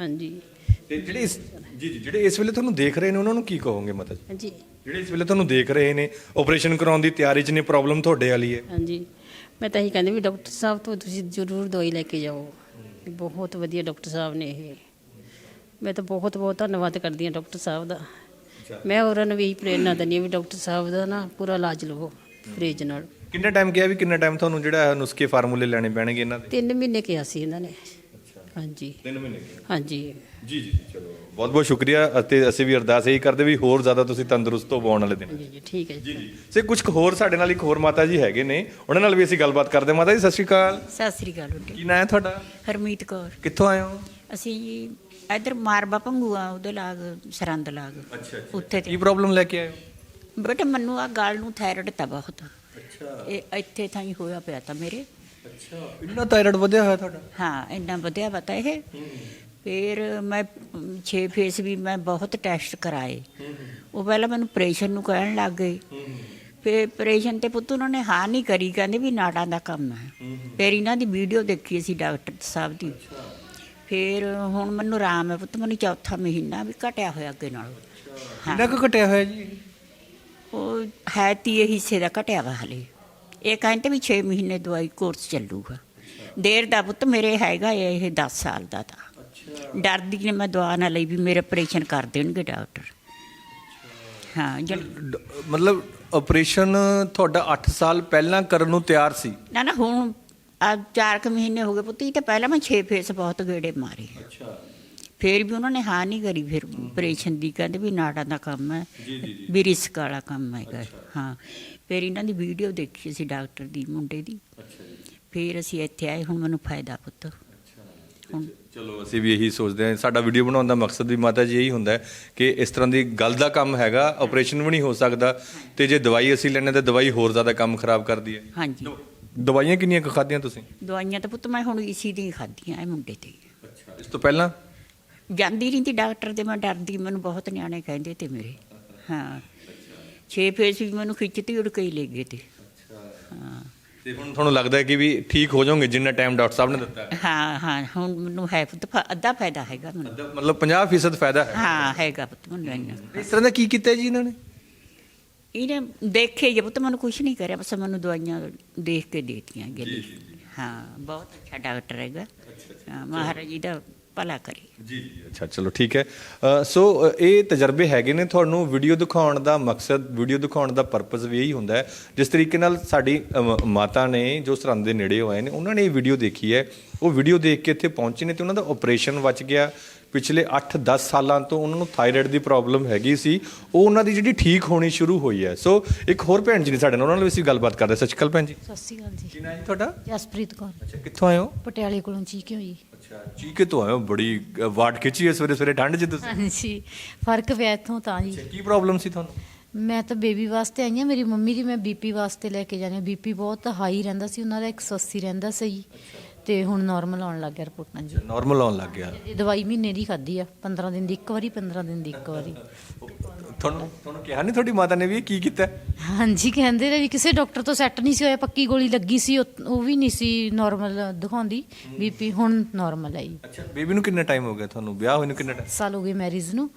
ਹਾਂਜੀ। ਤੇ ਜਿਹੜੇ ਇਸ ਜੀ ਜੀ ਜਿਹੜੇ ਇਸ ਵੇਲੇ ਤੁਹਾਨੂੰ ਦੇਖ ਰਹੇ ਨੇ ਉਹਨਾਂ ਨੂੰ ਕੀ ਕਹੋਗੇ ਮਾਤਾ ਜੀ? ਹਾਂਜੀ। ਜਿਹੜੇ ਇਸ ਵੇਲੇ ਤੁਹਾਨੂੰ ਦੇਖ ਰਹੇ ਨੇ ਆਪਰੇਸ਼ਨ ਕਰਾਉਣ ਦੀ ਤਿਆਰੀ 'ਚ ਨੇ ਪ੍ਰੋਬਲਮ ਤੁਹਾਡੇ ਵਾਲੀ ਹੈ। ਹਾਂਜੀ। ਮੈਂ ਤਾਂ ਇਹੀ ਕਹਿੰਦੀ ਵੀ ਡਾਕਟਰ ਸਾਹਿਬ ਤੋਂ ਤੁਸੀਂ ਜ਼ਰੂਰ ਦਵਾਈ ਲੈ ਕੇ ਜਾਓ। ਵੀ ਬਹੁਤ ਵਧੀਆ ਡਾਕਟਰ ਸਾਹਿਬ ਨੇ ਇਹ। ਮੈਂ ਤਾਂ ਬਹੁਤ ਬਹੁਤ ਧੰਨਵਾਦ ਕਰਦੀ ਹਾਂ ਡਾਕਟਰ ਸਾਹਿਬ ਦਾ। ਮੈਂ ਹੋਰਾਂ ਨੂੰ ਵੀ ਪ੍ਰੇਰਨਾ ਦਿੰਦੀ ਹਾਂ ਵੀ ਡਾਕਟਰ ਸਾਹਿਬ ਦਾ ਨਾ ਪੂਰਾ ਇਲਾਜ ਲਵੋ ਫਰੇਜ ਨਾਲ। ਕਿੰਨਾ ਟਾਈਮ ਗਿਆ ਵੀ ਕਿੰਨਾ ਟਾਈਮ ਤੁਹਾਨੂੰ ਜਿਹੜਾ ਨੁਸਖੇ ਫਾਰਮੂਲੇ ਲੈਣੇ ਪੈਣਗੇ ਇਹਨਾਂ ਦੇ? ਤਿੰਨ ਮਹੀਨੇ ਕਿਹਾ ਸੀ ਇਹਨਾਂ ਨੇ। ਹਾਂਜੀ। 3 ਮਹੀਨੇ ਹਾਂਜੀ। ਜੀ ਜੀ ਚਲੋ। ਬਹੁਤ ਬਹੁਤ ਸ਼ੁਕਰੀਆ ਅਤੇ ਅਸੀਂ ਵੀ ਅਰਦਾਸ ਇਹੀ ਕਰਦੇ ਵੀ ਹੋਰ ਜ਼ਿਆਦਾ ਤੁਸੀਂ ਤੰਦਰੁਸਤ ਹੋਵੋ ਆਉਣ ਵਾਲੇ ਦਿਨ ਜੀ ਜੀ ਠੀਕ ਹੈ ਜੀ। ਜੀ ਸੇ ਕੁਝ ਕੁ ਹੋਰ ਸਾਡੇ ਨਾਲ ਇੱਕ ਹੋਰ ਮਾਤਾ ਜੀ ਹੈਗੇ ਨੇ ਉਹਨਾਂ ਨਾਲ ਵੀ ਅਸੀਂ ਗੱਲਬਾਤ ਕਰਦੇ ਹਾਂ। ਮਾਤਾ ਜੀ ਸਤਿ ਸ਼੍ਰੀ ਅਕਾਲ। ਸਤਿ ਸ੍ਰੀ ਅਕਾਲ। ਕੀ ਨਾਂ ਹੈ ਤੁਹਾਡਾ? ਹਰਮੀਤ ਕੌਰ। ਕਿੱਥੋਂ ਆਏ ਹੋ? ਅਸੀਂ ਜੀ ਇਧਰ ਮਾਰਬਾ ਭੰਗੂਆ ਉਹਦੇ ਲਾਗ ਸਰੰਦ ਲਾਗ। ਅੱਛਾ ਉੱਥੇ ਕੀ ਪ੍ਰੋਬਲਮ ਲੈ ਕੇ ਆਏ ਹੋ? ਬੇਟਾ ਮੈਨੂੰ ਆ ਗਾਲ ਨੂੰ ਥਾਇਰਾਇਡ ਤਾਂ ਬਹੁਤ। ਅੱਛਾ। ਇਹ ਇੱਥੇ ਥਾਈ ਹੋਇਆ ਪਿਆ ਤਾਂ ਮੇਰੇ। ਅੱਛਾ। ਇੰਨਾ ਥਾਇਰਾਇਡ ਵਧਿਆ ਹੋਇਆ ਤੁਹਾਡਾ? ਹਾਂ ਇੰਨਾ ਵਧਿਆ ਪਤਾ ਇਹ। ਫਿਰ ਮੈਂ 6 ਫੇਸ ਵੀ ਮੈਂ ਬਹੁਤ ਟੈਸਟ ਕਰਾਏ। ਉਹ ਪਹਿਲਾਂ ਮੈਨੂੰ ਆਪਰੇਸ਼ਨ ਨੂੰ ਕਹਿਣ ਲੱਗ ਗਏ। ਫਿਰ ਆਪਰੇਸ਼ਨ ਤੇ ਪੁੱਤ ਉਹਨਾਂ ਨੇ ਹਾਂ ਨਹੀਂ ਕਰੀ ਕਹਿੰਦੇ ਵੀ ਨਾੜਾਂ ਦਾ ਕੰਮ ਹੈ ਫਿਰ ਇਹਨਾਂ ਦੀ ਵੀਡੀਓ ਦੇਖੀ ਸੀ ਡਾਕਟਰ ਸਾਹਿਬ ਦੀ। ਫਿਰ ਹੁਣ ਮੈਨੂੰ ਆਰਾਮ ਹੈ ਪੁੱਤ ਮੈਨੂੰ ਚੌਥਾ ਮਹੀਨਾ ਵੀ ਘਟਿਆ ਹੋਇਆ ਅੱਗੇ ਨਾਲੋਂ। ਹਾਂ। ਕਿੰਨਾ ਕੁ ਘਟਿਆ ਹੋਇਆ ਜੀ? ਉਹ ਹੈ ਤੀਏ ਹਿੱਸੇ ਦਾ ਘਟਿਆ ਵਾ ਹਲੇ। ਇਹ ਕਹਿੰਦੇ ਵੀ 6 ਮਹੀਨੇ ਦਵਾਈ ਕੋਰਸ ਚੱਲੂਗਾ। ਦੇਰ ਦਾ ਪੁੱਤ ਮੇਰੇ ਹੈਗਾ ਇਹ 10 ਸਾਲ ਦਾ ਤਾਂ। ਡਰਦੀ ਨੇ ਮੈਂ ਦਵਾ ਨਾ ਲਈ ਵੀ ਮੇਰੇ ਆਪਰੇਸ਼ਨ ਕਰ ਦੇਣਗੇ ਡਾਕਟਰ। ਹਾਂ ਜਦ ਡ- ਮਤਲਬ ਆਪਰੇਸ਼ਨ ਤੁਹਾਡਾ 8 ਸਾਲ ਪਹਿਲਾਂ ਕਰਨ ਨੂੰ ਤਿਆਰ ਸੀ? ਨਾ ਨਾ ਹੁਣ ਚਾਰ ਕੁ ਮਹੀਨੇ ਹੋ ਗਏ ਪੁੱਤ ਤਾਂ ਪਹਿਲਾਂ ਮੈਂ 6 ਫੇਸ ਬਹੁਤ ਗੇੜੇ ਮਾਰੇ ਅੱਛਾ ਫਿਰ ਵੀ ਉਹਨਾਂ ਨੇ ਹਾਂ ਨਹੀਂ ਕਰੀ ਫਿਰ ਆਪਰੇਸ਼ਨ ਦੀ ਕਹਿੰਦੇ ਵੀ ਨਾੜਾਂ ਦਾ ਕੰਮ ਹੈ ਵੀ ਰਿਸਕ ਵਾਲਾ ਕੰਮ ਹੈਗਾ ਹਾਂ ਫਿਰ ਇਹਨਾਂ ਦੀ ਵੀਡੀਓ ਦੇਖੀ ਸੀ ਡਾਕਟਰ ਦੀ ਮੁੰਡੇ ਦੀ ਫਿਰ ਅਸੀਂ ਇੱਥੇ ਆਏ ਹੁਣ ਮੈਨੂੰ ਫਾਇਦਾ ਪੁੱਤ ਹੁਣ ਚਲੋ ਅਸੀਂ ਵੀ ਇਹੀ ਸੋਚਦੇ ਹਾਂ ਸਾਡਾ ਵੀਡੀਓ ਬਣਾਉਣ ਦਾ ਮਕਸਦ ਵੀ ਮਾਤਾ ਜੀ ਇਹੀ ਹੁੰਦਾ ਹੈ ਕਿ ਇਸ ਤਰ੍ਹਾਂ ਦੀ ਗੱਲ ਦਾ ਕੰਮ ਹੈਗਾ ਆਪਰੇਸ਼ਨ ਵੀ ਨਹੀਂ ਹੋ ਸਕਦਾ ਤੇ ਜੇ ਦਵਾਈ ਅਸੀਂ ਲੈਣੇ ਤਾਂ ਦਵਾਈ ਹੋਰ ਜ਼ਿਆਦਾ ਕੰਮ ਖਰਾਬ ਕਰਦੀ ਹੈ। ਹਾਂਜੀ। ਦਵਾਈਆਂ ਕਿੰਨੀਆਂ ਕੁ ਖਾਧੀਆਂ ਤੁਸੀਂ? ਦਵਾਈਆਂ ਤਾਂ ਪੁੱਤ ਮੈਂ ਹੁਣ ਇਸੀ ਦੀ ਖਾਧੀਆਂ ਇਹ ਮੁੰਡੇ ਤੇ ਅੱਛਾ ਇਸ ਤੋਂ ਪਹਿਲਾਂ? ਜਾਂਦੀ ਨਹੀਂ ਤੀ ਡਾਕਟਰ ਦੇ ਮੈਂ ਡਰਦੀ ਮੈਨੂੰ ਬਹੁਤ ਨਿਆਣੇ ਕਹਿੰਦੇ ਤੇ ਮੇਰੇ। ਹਾਂ। ਛੇ ਫੇਸ ਵੀ ਮੈਨੂੰ ਖਿੱਚਤੀ ਉੜ ਕੇ ਹੀ ਲੈ ਗਏ ਤੇ। ਹਾਂ। ਤੇ ਹੁਣ ਤੁਹਾਨੂੰ ਲੱਗਦਾ ਹੈ ਕਿ ਵੀ ਠੀਕ ਹੋ ਜਾਓਗੇ ਜਿੰਨਾ ਟਾਈਮ ਡਾਕਟਰ ਸਾਹਿਬ ਨੇ ਦਿੱਤਾ? ਹੈ ਹਾਂ ਹਾਂ ਹੁਣ ਮੈਨੂੰ ਹੈ ਪੁੱਤ ਫ- ਅੱਧਾ ਫਾਇਦਾ ਹੈਗਾ ਮੈਨੂੰ। ਮਤਲਬ 50% ਫਾਇਦਾ ਹੈ। ਹਾਂ ਹੈਗਾ ਪੁੱਤ ਮੈਨੂੰ ਇੰਨਾ। ਇਸ ਤਰ੍ਹਾਂ ਦਾ ਕੀ ਕੀਤਾ ਜੀ ਇਹਨਾਂ ਨੇ? ਇਹਨੇ ਦੇਖੇ ਜੇ ਪੁੱਤ ਮੈਨੂੰ ਕੁਝ ਨਹੀਂ ਕਰਿਆ ਬਸ ਮੈਨੂੰ ਦਵਾਈਆਂ ਦੇਖ ਕੇ ਦੇਤੀਆਂ ਗਏ ਹਾਂ ਬਹੁਤ ਅੱਛਾ ਡਾਕਟਰ ਹੈਗਾ। ਮਹਾਰਾਜ ਜੀ ਦਾ ਭਲਾ ਕਰੇ। ਜੀ ਜੀ ਅੱਛਾ ਚਲੋ ਠੀਕ ਹੈ। ਸੋ ਇਹ ਤਜਰਬੇ ਹੈਗੇ ਨੇ ਤੁਹਾਨੂੰ ਵੀਡੀਓ ਦਿਖਾਉਣ ਦਾ ਮਕਸਦ ਵੀਡੀਓ ਦਿਖਾਉਣ ਦਾ ਪਰਪਸ ਵੀ ਇਹੀ ਹੁੰਦਾ ਹੈ। ਜਿਸ ਤਰੀਕੇ ਨਾਲ ਸਾਡੀ ਮਾਤਾ ਨੇ ਜੋ ਸਰਹੰਦ ਦੇ ਨੇੜੇ ਹੋਏ ਨੇ ਉਹਨਾਂ ਨੇ ਇਹ ਵੀਡੀਓ ਦੇਖੀ ਹੈ। ਉਹ ਵੀਡੀਓ ਦੇਖ ਕੇ ਇੱਥੇ ਪਹੁੰਚੇ ਨੇ ਤੇ ਉਹਨਾਂ ਦਾ ਆਪਰੇਸ਼ਨ ਬਚ ਗਿਆ। ਪਿਛਲੇ 8-10 ਸਾਲਾਂ ਤੋਂ ਉਹਨਾਂ ਨੂੰ ਥਾਇਰਾਇਡ ਦੀ ਪ੍ਰੋਬਲਮ ਹੈਗੀ ਸੀ ਉਹ ਉਹਨਾਂ ਦੀ ਜਿਹੜੀ ਠੀਕ ਹੋਣੀ ਸ਼ੁਰੂ ਹੋਈ ਹੈ। ਸੋ ਇੱਕ ਹੋਰ ਭੈਣ ਜੀ ਨੇ ਸਾਡੇ ਨਾਲ ਉਹਨਾਂ ਨਾਲ ਵੀ ਅਸੀਂ ਗੱਲਬਾਤ ਕਰਦੇ ਸਤਿ ਸ਼੍ਰੀ ਅਕਾਲ ਭੈਣ ਜੀ। ਸਤਿ ਸ਼੍ਰੀ ਅਕਾਲ ਜੀ। ਕੀ ਨਾਮ ਹੈ ਤੁਹਾਡਾ? ਜਸਪ੍ਰੀਤ ਕੌਰ। ਅੱਛਾ ਕਿੱਥੋਂ ਆਏ ਹੋ? ਪਟਿਆਲੇ ਕੋਲੋਂ ਚੀਕ ਹੋਈ। ਅੱਛਾ ਚੀਕੇ ਤੋਂ ਆਏ ਹੋ? ਬੜੀ ਵਾਟ ਖਿੱਚੀ ਹੈ ਸਵੇਰੇ ਸਵੇਰੇ ਠੰਡ 'ਚ ਤੁਸੀਂ? ਹਾਂਜੀ ਫ਼ਰਕ ਪਿਆ ਇੱਥੋਂ ਤਾਂ ਜੀ। ਕੀ ਪ੍ਰੋਬਲਮ ਸੀ ਤੁਹਾਨੂੰ? ਮੈਂ ਤਾਂ ਬੇਬੀ ਵਾਸਤੇ ਆਈ ਹਾਂ ਮੇਰੀ ਮੰਮੀ ਦੀ ਮੈਂ ਬੀਪੀ ਵਾਸਤੇ ਲੈ ਕੇ ਜਾਣੀ ਬੀਪੀ ਬਹੁਤ ਹਾਈ ਰਹਿੰਦਾ ਸੀ ਉਹਨਾਂ ਦਾ 180 ਰਹਿੰਦਾ ਸਹੀ ਤੇ ਹੁਣ ਨਾਰਮਲ ਆਉਣ ਲੱਗ ਗਿਆ ਰਿਪੋਰਟਾਂ ਜੀ। ਨਾਰਮਲ ਆਉਣ ਲੱਗ ਗਿਆ। ਇਹ ਦਵਾਈ ਮਹੀਨੇ ਦੀ ਖਾਧੀ ਆ 15 ਦਿਨ ਦੀ ਇੱਕ ਵਾਰੀ 15 ਦਿਨ ਦੀ ਇੱਕ ਵਾਰੀ। ਤੁਹਾਨੂੰ ਤੁਹਾਨੂੰ ਕਿਹਾ ਨਹੀਂ ਤੁਹਾਡੀ ਮਾਤਾ ਨੇ ਵੀ ਇਹ ਕੀ ਕੀਤਾ? ਹਾਂਜੀ ਕਹਿੰਦੇ ਨੇ ਵੀ ਕਿਸੇ ਡਾਕਟਰ ਤੋਂ ਸੈੱਟ ਨਹੀਂ ਸੀ ਹੋਇਆ ਪੱਕੀ ਗੋਲੀ ਲੱਗੀ ਸੀ ਉਹ ਉਹ ਵੀ ਨਹੀਂ ਸੀ ਨਾਰਮਲ ਦਿਖਾਉਂਦੀ ਬੀਪੀ ਹੁਣ ਨਾਰਮਲ ਜੀ। ਅੱਛਾ ਬੇਬੀ ਨੂੰ ਕਿੰਨਾ ਟਾਈਮ ਹੋ ਗਿਆ ਤੁਹਾਨੂੰ? ਵਿਆਹ ਹੋਏ ਨੂੰ ਕਿੰਨਾ ਟਾਈਮ ਸਾਲ ਹੋ ਗਏ ਮੈਰਿਜ ਨੂੰ।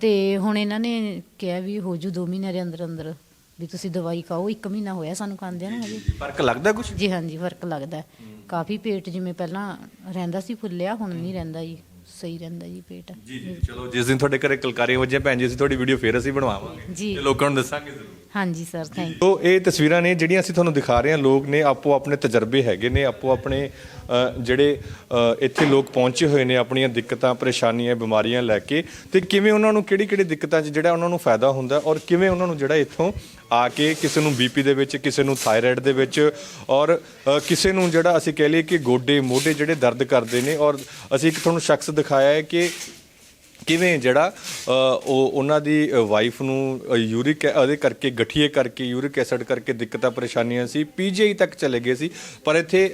ਤੇ ਹੁਣ ਇਹਨਾਂ ਨੇ ਕਿਹਾ ਵੀ ਹੋ ਜੂ 2 ਮਹੀਨੇ ਦੇ ਅੰਦਰ ਅੰਦਰ ਵੀ ਤੁਸੀਂ ਦਵਾਈ ਖਾਓ 1 ਮਹੀਨਾ ਹੋਇਆ ਸਾਨੂੰ ਖਾਂਦਿਆਂ ਨੂੰ ਹਜੇ। ਫ਼ਰਕ ਲੱਗਦਾ ਕੁਝ ਜੀ ਹਾਂਜੀ ਫ਼ਰਕ ਲੱਗਦਾ। ਹੈ। ਕਾਫੀ ਪੇਟ ਜਿਵੇਂ ਪਹਿਲਾਂ ਰਹਿੰਦਾ ਸੀ ਫੁੱਲਿਆ ਹੁਣ ਨਹੀਂ ਰਹਿੰਦਾ ਜੀ ਸਹੀ ਰਹਿੰਦਾ ਜੀ ਪੇਟ। ਜੀ ਜੀ ਚਲੋ ਜਿਸ ਦਿਨ ਤੁਹਾਡੇ ਘਰੇ ਕਲਕਾਰੀ ਵਜੇ ਭੈਣ ਜੀ ਅਸੀਂ ਤੁਹਾਡੀ ਵੀਡੀਓ ਫੇਰ ਅਸੀਂ ਬਣਵਾਵਾਂਗੇ। ਜੀ। ਤੇ ਲੋਕਾਂ ਨੂੰ ਦੱਸਾਂਗੇ ਜ਼ਰੂਰ। ਹਾਂਜੀ ਸਰ ਥੈਂਕ ਤੋ ਇਹ ਤਸਵੀਰਾਂ ਨੇ ਜਿਹੜੀਆਂ ਅਸੀਂ ਤੁਹਾਨੂੰ ਦਿਖਾ ਰਹੇ ਹਾਂ ਲੋਕ ਨੇ ਆਪੋ ਆਪਣੇ ਤਜਰਬੇ ਹੈਗੇ ਨੇ ਆਪੋ ਆਪਣੇ ਅ, ਜਿਹੜੇ ਅ, ਇੱਥੇ ਲੋਕ ਪਹੁੰਚੇ ਹੋਏ ਨੇ ਆਪਣੀਆਂ ਦਿੱਕਤਾਂ ਪਰੇਸ਼ਾਨੀਆਂ ਬਿਮਾਰੀਆਂ ਲੈ ਕੇ ਤੇ ਕਿਵੇਂ ਉਹਨਾਂ ਨੂੰ ਕਿਹੜੀ ਕਿਹੜੀ ਦਿੱਕਤਾਂ 'ਚ ਜਿਹੜਾ ਉਹਨਾਂ ਨੂੰ ਫਾਇਦਾ ਹੁੰਦਾ ਔਰ ਕਿਵੇਂ ਉਹਨਾਂ ਨੂੰ ਜਿਹੜਾ ਇੱਥੋਂ ਆ ਕੇ ਕਿਸੇ ਨੂੰ ਬੀਪੀ ਦੇ ਵਿੱਚ ਕਿਸੇ ਨੂੰ ਥਾਇਰਾਇਡ ਦੇ ਵਿੱਚ ਔਰ ਅ, ਕਿਸੇ ਨੂੰ ਜਿਹੜਾ ਅਸੀਂ ਕਹਿ ਲਈਏ ਕਿ ਗੋਡੇ ਮੋਢੇ ਜਿਹੜੇ ਦਰਦ ਕਰਦੇ ਨੇ ਔਰ ਅਸੀਂ ਇੱਕ ਤੁਹਾਨੂੰ ਸ਼ਖਸ ਦਿਖਾਇਆ ਹੈ ਕਿ ਕਿਵੇਂ ਜਿਹੜਾ ਉਹ ਉਹਨਾਂ ਦੀ ਵਾਈਫ ਨੂੰ ਯੂਰਿਕ ਉਹਦੇ ਕਰਕੇ, ਗਠੀਏ ਕਰਕੇ ਯੂਰਿਕ ਐਸਿਡ ਕਰਕੇ ਦਿੱਕਤਾਂ, ਪਰੇਸ਼ਾਨੀਆਂ ਸੀ, ਪੀਜੀਆਈ ਤੱਕ ਚਲੇ ਗਏ ਸੀ। ਪਰ ਇੱਥੇ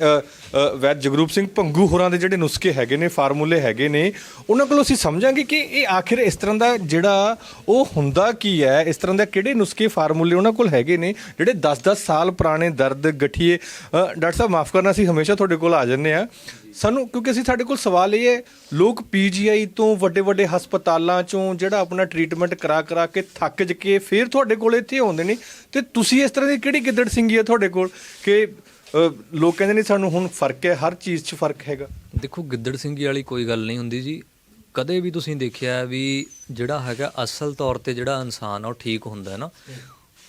ਵੈਦ ਜਗਰੂਪ ਸਿੰਘ ਭੰਗੂ ਹੋਰਾਂ ਦੇ ਜਿਹੜੇ ਨੁਸਖੇ ਹੈਗੇ ਨੇ, ਫਾਰਮੂਲੇ ਹੈਗੇ ਨੇ, ਉਹਨਾਂ ਕੋਲੋਂ ਅਸੀਂ ਸਮਝਾਂਗੇ ਕਿ ਇਹ ਆਖਿਰ ਇਸ ਤਰ੍ਹਾਂ ਦਾ ਜਿਹੜਾ ਉਹ ਹੁੰਦਾ ਕੀ ਹੈ, ਇਸ ਤਰ੍ਹਾਂ ਦੇ ਕਿਹੜੇ ਨੁਸਖੇ ਫਾਰਮੂਲੇ ਉਹਨਾਂ ਕੋਲ ਹੈਗੇ ਨੇ, ਜਿਹੜੇ 10-10 ਸਾਲ ਪੁਰਾਣੇ ਦਰਦ, ਗਠੀਏ ਡਾਕਟਰ ਸਾਹਿਬ, ਮਾਫ ਕਰਨਾ, ਅਸੀਂ ਹਮੇਸ਼ਾ ਤੁਹਾਡੇ ਕੋਲ ਆ ਜੰਨੇ ਆ ਸਾਨੂੰ ਕਿਉਂਕਿ ਅਸੀਂ ਸਾਡੇ ਕੋਲ ਸਵਾਲ ਇਹ ਹੈ ਲੋਕ ਪੀਜੀਆਈ ਤੋਂ ਵੱਡੇ ਵੱਡੇ ਹਸਪਤਾਲਾਂ ਚੋਂ ਜਿਹੜਾ ਆਪਣਾ ਟ੍ਰੀਟਮੈਂਟ ਕਰਾ ਕਰਾ ਕੇ ਥੱਕ ਜ ਕੇ ਫਿਰ ਤੁਹਾਡੇ ਕੋਲ ਇੱਥੇ ਆਉਂਦੇ ਨੇ। ਤੇ ਤੁਸੀਂ ਇਸ ਤਰ੍ਹਾਂ ਦੀ ਕਿਹੜੀ ਗਿੱਦੜ ਸਿੰਘੀ ਹੈ ਤੁਹਾਡੇ ਕੋਲ ਕਿ ਅ, ਲੋਕ ਕਹਿੰਦੇ ਨੇ ਸਾਨੂੰ ਹੁਣ ਫ਼ਰਕ ਹੈ ਹਰ ਚੀਜ਼ 'ਚ ਫ਼ਰਕ ਹੈਗਾ? ਦੇਖੋ ਗਿੱਦੜ ਸਿੰਘੀ ਵਾਲੀ ਕੋਈ ਗੱਲ ਨਹੀਂ ਹੁੰਦੀ ਜੀ। ਕਦੇ ਵੀ ਤੁਸੀਂ ਦੇਖਿਆ ਹੈ ਵੀ ਜਿਹੜਾ ਹੈਗਾ ਅਸਲ ਤੌਰ ਤੇ ਜਿਹੜਾ ਇਨਸਾਨ ਆ ਉਹ ਠੀਕ ਹੁੰਦਾ ਹੈ ਨਾ।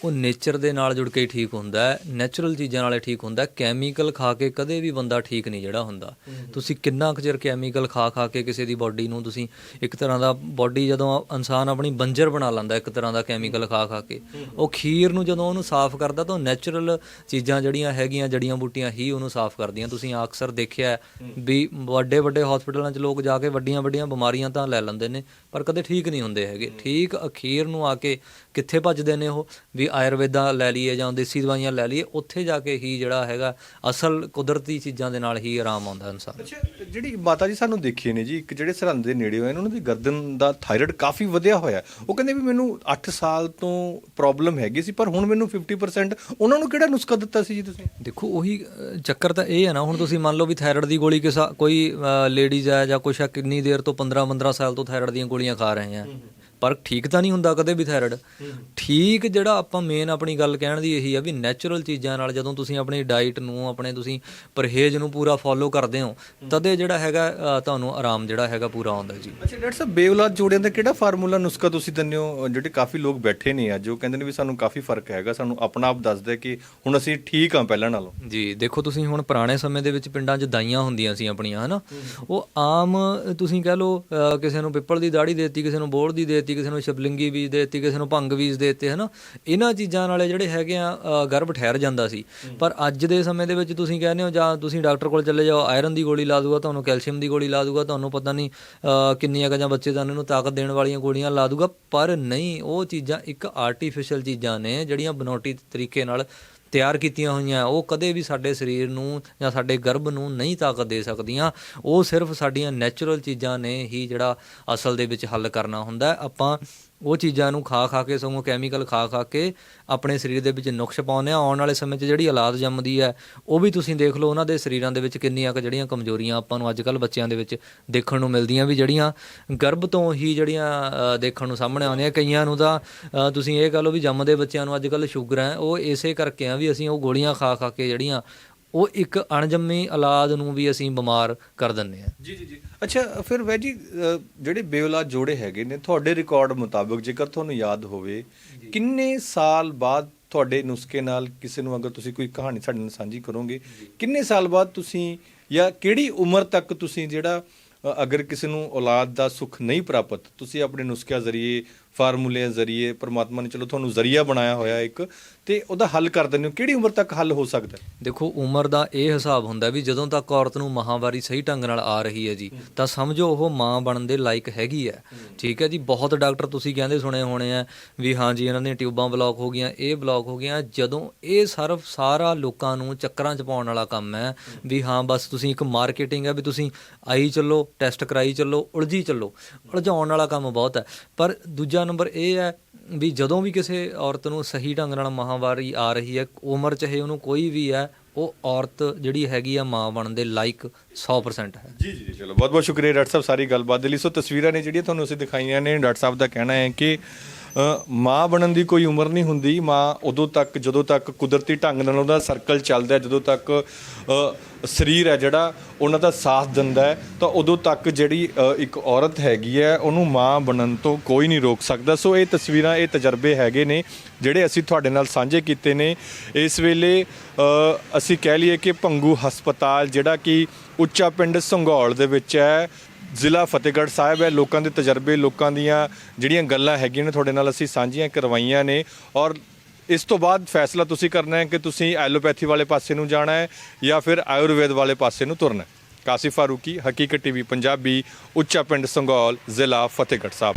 ਉਹ ਨੇਚਰ ਦੇ ਨਾਲ ਜੁੜ ਕੇ ਹੀ ਠੀਕ ਹੁੰਦਾ ਹੈ ਨੈਚੁਰਲ ਚੀਜ਼ਾਂ ਨਾਲੇ ਠੀਕ ਹੁੰਦਾ ਹੈ ਕੈਮੀਕਲ ਖਾ ਕੇ ਕਦੇ ਵੀ ਬੰਦਾ ਠੀਕ ਨਹੀਂ ਜਿਹੜਾ ਹੁੰਦਾ। ਤੁਸੀਂ ਕਿੰਨਾ ਕੁ ਚਿਰ ਕੈਮੀਕਲ ਖਾ ਖਾ ਕੇ ਕਿਸੇ ਦੀ ਬਾਡੀ ਨੂੰ ਤੁਸੀਂ ਇੱਕ ਤਰ੍ਹਾਂ ਦਾ ਬਾਡੀ ਜਦੋਂ ਇਨਸਾਨ ਆਪਣੀ ਬੰਜਰ ਬਣਾ ਲੈਂਦਾ ਇੱਕ ਤਰ੍ਹਾਂ ਦਾ ਕੈਮੀਕਲ ਖਾ ਖਾ ਕੇ ਉਹ ਖੀਰ ਨੂੰ ਜਦੋਂ ਉਹਨੂੰ ਸਾਫ਼ ਕਰਦਾ ਤਾਂ ਨੈਚੁਰਲ ਚੀਜ਼ਾਂ ਜਿਹੜੀਆਂ ਹੈਗੀਆਂ ਜੜੀਆਂ ਬੂਟੀਆਂ ਹੀ ਉਹਨੂੰ ਸਾਫ਼ ਕਰਦੀਆਂ। ਤੁਸੀਂ ਅਕਸਰ ਦੇਖਿਆ ਵੀ ਵੱਡੇ ਵੱਡੇ ਹਸਪੀਟਲਾਂ 'ਚ ਲੋਕ ਜਾ ਕੇ ਵੱਡੀਆਂ ਵੱਡੀਆਂ ਬਿਮਾਰੀਆਂ ਤਾਂ ਲੈ ਲੈਂਦੇ ਨੇ ਪਰ ਕਦੇ ਠੀਕ ਨਹੀਂ ਹੁੰਦੇ ਹੈਗੇ। ਠੀਕ ਅਖੀਰ ਨੂੰ ਆ ਕੇ ਕਿੱਥੇ ਭੱਜਦੇ ਨੇ ਉਹ? ਵੀ ਆਯੁਰਵੇਦਾ ਲੈ ਲਈਏ ਜਾਂ ਦੇਸੀ ਦਵਾਈਆਂ ਲੈ ਲਈਏ ਉੱਥੇ ਜਾ ਕੇ ਹੀ ਜਿਹੜਾ ਹੈਗਾ ਅਸਲ ਕੁਦਰਤੀ ਚੀਜ਼ਾਂ ਦੇ ਨਾਲ ਹੀ ਆਰਾਮ ਆਉਂਦਾ ਇਨਸਾਨ ਅੱਛਾ ਜਿਹੜੀ ਮਾਤਾ ਜੀ ਸਾਨੂੰ ਦੇਖੀ ਨੇ ਜੀ ਇੱਕ ਜਿਹੜੇ ਸਰਹੰਦ ਦੇ ਨੇੜੇ ਹੋਏ ਨੇ ਉਹਨਾਂ ਦੀ ਗਰਦਨ ਦਾ ਥਾਇਰਾਇਡ ਕਾਫੀ ਵਧਿਆ ਹੋਇਆ। ਉਹ ਕਹਿੰਦੇ ਵੀ ਮੈਨੂੰ 8 ਸਾਲ ਤੋਂ ਪ੍ਰੋਬਲਮ ਹੈਗੀ ਸੀ ਪਰ ਹੁਣ ਮੈਨੂੰ 50% ਉਹਨਾਂ ਨੂੰ ਕਿਹੜਾ ਨੁਸਖਾ ਦਿੱਤਾ ਸੀ ਜੀ ਤੁਸੀਂ? ਦੇਖੋ ਉਹੀ ਅ, ਚੱਕਰ ਤਾਂ ਇਹ ਹੈ ਨਾ ਹੁਣ ਤੁਸੀਂ ਮੰਨ ਲਓ ਵੀ ਥਾਇਰਾਇਡ ਦੀ ਗੋਲੀ ਕਿਸਾ ਕੋਈ ਲੇਡੀਜ਼ ਹੈ ਜਾਂ ਕੁਛ ਹੈ ਕਿੰਨੀ ਦੇਰ ਤੋਂ 15 15 ਸਾਲ ਤੋਂ ਥਾਇਰਾਇਡ ਦੀਆਂ ਗੋਲੀਆਂ ਖਾ ਰਹੇ ਆ। ਪਰ ਠੀਕ ਤਾਂ ਨਹੀਂ ਹੁੰਦਾ ਕਦੇ ਵੀ ਥਾਇਰਾਇਡ ਠੀਕ ਜਿਹੜਾ ਆਪਾਂ ਮੇਨ ਆਪਣੀ ਗੱਲ ਕਹਿਣ ਦੀ ਇਹੀ ਆ ਵੀ ਨੈਚੁਰਲ ਚੀਜ਼ਾਂ ਨਾਲ ਜਦੋਂ ਤੁਸੀਂ ਆਪਣੀ ਡਾਈਟ ਨੂੰ ਆਪਣੇ ਤੁਸੀਂ ਪਰਹੇਜ਼ ਨੂੰ ਪੂਰਾ ਫੋਲੋ ਕਰਦੇ ਹੋ ਤਦੇ ਜਿਹੜਾ ਹੈਗਾ ਤੁਹਾਨੂੰ ਆਰਾਮ ਜਿਹੜਾ ਹੈਗਾ ਪੂਰਾ ਆਉਂਦਾ ਜੀ। ਅੱਛਾ ਡਾਕਟਰ ਸਾਹਿਬ ਬੇਔਲਾਦ ਜੋੜਿਆਂ ਦਾ ਕਿਹੜਾ ਫਾਰਮੂਲਾ ਨੁਸਖਾ ਤੁਸੀਂ ਦਿੰਦੇ ਹੋ ਜਿਹੜੇ ਕਾਫੀ ਲੋਕ ਬੈਠੇ ਨੇ ਅੱਜ ਉਹ ਕਹਿੰਦੇ ਨੇ ਵੀ ਸਾਨੂੰ ਕਾਫੀ ਫ਼ਰਕ ਹੈਗਾ ਸਾਨੂੰ ਆਪਣਾ ਆਪ ਦੱਸਦਾ ਕਿ ਹੁਣ ਅਸੀਂ ਠੀਕ ਹਾਂ ਪਹਿਲਾਂ ਨਾਲੋਂ। ਜੀ ਦੇਖੋ ਤੁਸੀਂ ਹੁਣ ਪੁਰਾਣੇ ਸਮੇਂ ਦੇ ਵਿੱਚ ਪਿੰਡਾਂ 'ਚ ਦਾਈਆਂ ਹੁੰਦੀਆਂ ਸੀ ਆਪਣੀਆਂ ਹਨਾ? ਉਹ ਆਮ ਤੁਸੀਂ ਕਹਿ ਲਓ ਕਿਸੇ ਨੂੰ ਪਿੱਪਲ ਦੀ ਦਾੜੀ ਦੇਤੀ ਕਿਸੇ ਨੂੰ ਬੋੜ ਦੀ ਦੇਤੀ ਕਿਸੇ ਨੂੰ ਸ਼ਿਵਲਿੰਗੀ ਬੀਜ ਦੇਤੀ ਕਿਸੇ ਨੂੰ ਭੰਗ ਬੀਜ ਦੇਤੇ ਹਨਾ? ਇਹਨਾਂ ਚੀਜ਼ਾਂ ਨਾਲੇ ਜਿਹੜੇ ਹੈਗੇ ਆ ਗਰਭ ਠਹਿਰ ਜਾਂਦਾ ਸੀ। ਪਰ ਅੱਜ ਦੇ ਸਮੇਂ ਦੇ ਵਿੱਚ ਤੁਸੀਂ ਕਹਿੰਦੇ ਹੋ ਜਾਂ ਤੁਸੀਂ ਡਾਕਟਰ ਕੋਲ ਚੱਲੇ ਜਾਓ ਆਇਰਨ ਦੀ ਗੋਲੀ ਲਾ ਦੂਗਾ ਤੁਹਾਨੂੰ ਕੈਲਸ਼ੀਅਮ ਦੀ ਗੋਲੀ ਲਾ ਦੂਗਾ ਤੁਹਾਨੂੰ ਪਤਾ ਨਹੀਂ ਕਿੰਨੀਆਂ ਜਾਂ ਬੱਚੇਦਾਨੇ ਨੂੰ ਤਾਕਤ ਦੇਣ ਵਾਲੀਆਂ ਗੋਲੀਆਂ ਲਾ ਦੂਗਾ ਪਰ ਨਹੀਂ ਉਹ ਚੀਜ਼ਾਂ ਇੱਕ ਆਰਟੀਫੀਸ਼ੀਅਲ ਚੀਜ਼ਾਂ ਨੇ ਜਿਹੜੀਆਂ ਬਨੌਟੀ ਤਰੀਕੇ ਨਾਲ ਤਿਆਰ ਕੀਤੀਆਂ ਹੋਈਆਂ, ਉਹ ਕਦੇ ਵੀ ਸਾਡੇ ਸਰੀਰ ਨੂੰ ਜਾਂ ਸਾਡੇ ਗਰਭ ਨੂੰ ਨਹੀਂ ਤਾਕਤ ਦੇ ਸਕਦੀਆਂ। ਉਹ ਸਿਰਫ ਸਾਡੀਆਂ ਨੈਚੁਰਲ ਚੀਜ਼ਾਂ ਨੇ ਹੀ ਜਿਹੜਾ ਅਸਲ ਦੇ ਵਿੱਚ ਹੱਲ ਕਰਨਾ ਹੁੰਦਾ। ਆਪਾਂ ਉਹ ਚੀਜ਼ਾਂ ਨੂੰ ਖਾ ਖਾ ਕੇ, ਸਗੋਂ ਕੈਮੀਕਲ ਖਾ ਖਾ ਕੇ ਆਪਣੇ ਸਰੀਰ ਦੇ ਵਿੱਚ ਨੁਕਸ ਪਾਉਂਦੇ ਆ। ਆਉਣ ਵਾਲੇ ਸਮੇਂ 'ਚ ਜਿਹੜੀ ਔਲਾਦ ਜੰਮਦੀ ਹੈ, ਉਹ ਵੀ ਤੁਸੀਂ ਦੇਖ ਲਓ, ਉਹਨਾਂ ਦੇ ਸਰੀਰਾਂ ਦੇ ਵਿੱਚ ਕਿੰਨੀਆਂ ਕੁ ਜਿਹੜੀਆਂ ਕਮਜ਼ੋਰੀਆਂ ਆਪਾਂ ਨੂੰ ਅੱਜ-ਕੱਲ ਬੱਚਿਆਂ ਦੇ ਵਿੱਚ ਦੇਖਣ ਨੂੰ ਮਿਲਦੀਆਂ ਵੀ ਜਿਹੜੀਆਂ ਗਰਭ ਤੋਂ ਹੀ ਜਿਹੜੀਆਂ ਦੇਖਣ ਨੂੰ ਸਾਹਮਣੇ ਆਉਂਦੀਆਂ। ਕਈਆਂ ਨੂੰ ਤਾਂ ਤੁਸੀਂ ਇਹ ਕਹ ਲਓ ਵੀ ਜੰਮਦੇ ਬੱਚਿਆਂ ਨੂੰ ਅੱਜ-ਕੱਲ ਸ਼ੂਗਰ ਹੈ, ਉਹ ਇਸੇ ਕਰਕੇ ਆ ਵੀ ਅਸੀਂ ਉਹ ਗੋਲੀਆਂ ਖਾ ਖਾ ਕੇ ਜਿਹੜੀਆਂ ਉਹ ਇੱਕ ਅਣਜੰਮੀ ਔਲਾਦ ਨੂੰ ਵੀ ਅਸੀਂ ਬਿਮਾਰ ਕਰ ਦਿੰਦੇ ਆ ਜੀ ਜੀ ਜੀ। ਅੱਛਾ ਫਿਰ ਵੈ ਜੀ ਜਿਹੜੇ ਬੇਔਲਾਦ ਜੋੜੇ ਹੈਗੇ ਨੇ ਤੁਹਾਡੇ ਰਿਕਾਰਡ ਮੁਤਾਬਕ ਜੇਕਰ ਤੁਹਾਨੂੰ ਯਾਦ ਹੋਵੇ ਕਿੰਨੇ ਸਾਲ ਬਾਅਦ ਤੁਹਾਡੇ ਨੁਸਖੇ ਨਾਲ ਕਿਸੇ ਨੂੰ ਅਗਰ ਤੁਸੀਂ ਕੋਈ ਕਹਾਣੀ ਸਾਡੇ ਨਾਲ ਸਾਂਝੀ ਕਰੋਗੇ ਕਿੰਨੇ ਸਾਲ ਬਾਅਦ ਤੁਸੀਂ ਜਾਂ ਕਿਹੜੀ ਉਮਰ ਤੱਕ ਤੁਸੀਂ ਜਿਹੜਾ ਅਗਰ ਕਿਸੇ ਨੂੰ ਔਲਾਦ ਦਾ ਸੁੱਖ ਨਹੀਂ ਪ੍ਰਾਪਤ ਤੁਸੀਂ ਆਪਣੇ ਨੁਸਖਿਆਂ ਜ਼ਰੀਏ ਫਾਰਮੂਲਿਆਂ ਜ਼ਰੀਏ ਪ੍ਰਮਾਤਮਾ ਨੇ ਚਲੋ ਤੁਹਾਨੂੰ ਜ਼ਰੀਆ ਬਣਾਇਆ ਹੋਇਆ ਇੱਕ ਤੇ ਉਹਦਾ ਹੱਲ ਕਰ ਦਿੰਦੇ ਹੋ। ਕਿਹੜੀ ਉਮਰ ਤੱਕ ਹੱਲ ਹੋ ਸਕਦਾ? ਦੇਖੋ ਉਮਰ ਦਾ ਇਹ ਹਿਸਾਬ ਹੁੰਦਾ ਵੀ ਜਦੋਂ ਤੱਕ ਔਰਤ ਨੂੰ ਮਹਾਵਾਰੀ ਸਹੀ ਢੰਗ ਨਾਲ ਆ ਰਹੀ ਹੈ ਜੀ ਤਾਂ ਸਮਝੋ ਉਹ ਮਾਂ ਬਣਨ ਦੇ ਲਾਇਕ ਹੈਗੀ ਹੈ। ਠੀਕ ਹੈ ਜੀ ਬਹੁਤ ਡਾਕਟਰ ਤੁਸੀਂ ਕਹਿੰਦੇ ਸੁਣੇ ਹੋਣੇ ਆ ਵੀ ਹਾਂ ਜੀ ਇਹਨਾਂ ਦੀਆਂ ਟਿਊਬਾਂ ਬਲੌਕ ਹੋ ਗਈਆਂ ਇਹ ਬਲੌਕ ਹੋ ਗਈਆਂ ਜਦੋਂ ਇਹ ਸਰਫ ਸਾਰਾ ਲੋਕਾਂ ਨੂੰ ਚੱਕਰਾਂ 'ਚ ਪਾਉਣ ਵਾਲਾ ਕੰਮ ਹੈ। ਵੀ ਹਾਂ ਬਸ ਤੁਸੀਂ ਇੱਕ ਮਾਰਕੀਟਿੰਗ ਹੈ ਵੀ ਤੁਸੀਂ ਆਈ ਚੱਲੋ ਟੈਸਟ ਕਰਾਈ ਚੱਲੋ, ਉਲਝੀ ਚੱਲੋ। ਉਲਝਾਉਣ ਵਾਲਾ ਕੰਮ ਬਹੁਤ ਹੈ। ਪਰ ਦੂਜਾ ਨੰਬਰ ਇਹ ਹੈ ਵੀ ਜਦੋਂ ਵੀ ਕਿਸੇ ਔਰਤ ਨੂੰ ਸਹੀ ਢੰਗ ਨਾਲ ਮਹਾਵਾਰੀ ਆ ਰਹੀ ਹੈ, ਉਮਰ ਚਾਹੇ ਉਹਨੂੰ ਕੋਈ ਵੀ ਹੈ, ਉਹ ਔਰਤ ਜਿਹੜੀ ਹੈਗੀ ਆ ਮਾਂ ਬਣਨ ਦੇ ਲਾਇਕ 100% ਹੈ। ਜੀ ਜੀ ਚਲੋ। ਬਹੁਤ ਬਹੁਤ ਸ਼ੁਕਰੀਆ ਡਾਕਟਰ ਸਾਹਿਬ ਸਾਰੀ ਗੱਲਬਾਤ ਦੇ ਲਈ। ਸੋ ਤਸਵੀਰਾਂ ਨੇ ਜਿਹੜੀਆਂ ਤੁਹਾਨੂੰ ਅਸੀਂ ਦਿਖਾਈਆਂ ਨੇ, ਡਾਕਟਰ ਸਾਹਿਬ ਦਾ ਕਹਿਣਾ ਹੈ ਕਿ ਮਾਂ ਬਣਨ ਦੀ ਕੋਈ ਉਮਰ ਨਹੀਂ ਹੁੰਦੀ। ਮਾਂ ਉਦੋਂ ਤੱਕ ਜਦੋਂ ਤੱਕ ਕੁਦਰਤੀ ਢੰਗ ਨਾਲ ਉਹਦਾ ਸਰਕਲ ਚੱਲਦਾ ਹੈ, ਜਦੋਂ ਤੱਕ ਅ, ਸਰੀਰ ਹੈ ਜਿਹੜਾ ਉਹਨਾਂ ਦਾ ਸਾਥ ਦਿੰਦਾ ਹੈ ਤਾਂ ਉਦੋਂ ਤੱਕ ਜਿਹੜੀ ਅ, ਇੱਕ ਔਰਤ ਹੈਗੀ ਹੈ ਉਹਨੂੰ ਮਾਂ ਬਣਨ ਤੋਂ ਕੋਈ ਨਹੀਂ ਰੋਕ ਸਕਦਾ। ਸੋ ਇਹ ਤਸਵੀਰਾਂ ਇਹ ਤਜਰਬੇ ਹੈਗੇ ਨੇ ਜਿਹੜੇ ਅਸੀਂ ਤੁਹਾਡੇ ਨਾਲ ਸਾਂਝੇ ਕੀਤੇ ਨੇ। ਇਸ ਵੇਲੇ ਅ, ਅਸੀਂ ਕਹਿ ਲਈਏ ਕਿ ਭੰਗੂ ਹਸਪਤਾਲ ਜਿਹੜਾ ਕਿ ਉੱਚਾ ਪਿੰਡ ਸੰਘੌਲ ਦੇ ਵਿੱਚ ਹੈ ਜ਼ਿਲ੍ਹਾ ਫਤਿਹਗੜ੍ਹ ਸਾਹਿਬ ਹੈ। ਲੋਕਾਂ ਦੇ ਤਜਰਬੇ, ਲੋਕਾਂ ਦੀਆਂ ਜਿਹੜੀਆਂ ਗੱਲਾਂ ਹੈਗੀਆਂ ਨੇ ਤੁਹਾਡੇ ਨਾਲ ਅਸੀਂ ਸਾਂਝੀਆਂ ਕਰਵਾਈਆਂ ਨੇ। ਔਰ ਇਸ ਤੋਂ ਬਾਅਦ ਫੈਸਲਾ ਤੁਸੀਂ ਕਰਨਾ ਹੈ ਕਿ ਤੁਸੀਂ ਐਲੋਪੈਥੀ ਵਾਲੇ ਪਾਸੇ ਨੂੰ ਜਾਣਾ ਹੈ ਜਾਂ ਫਿਰ ਆਯੁਰਵੇਦ ਵਾਲੇ ਪਾਸੇ ਨੂੰ ਤੁਰਨਾ ਹੈ। ਕਾਸਿਫ ਫਾਰੂਕੀ ਹਕੀਕਤ ਟੀਵੀ, ਪੰਜਾਬੀ, ਉੱਚਾ ਪਿੰਡ ਸੰਗੌਲ, ਜ਼ਿਲ੍ਹਾ ਫਤਿਹਗੜ੍ਹ ਸਾਹਿਬ।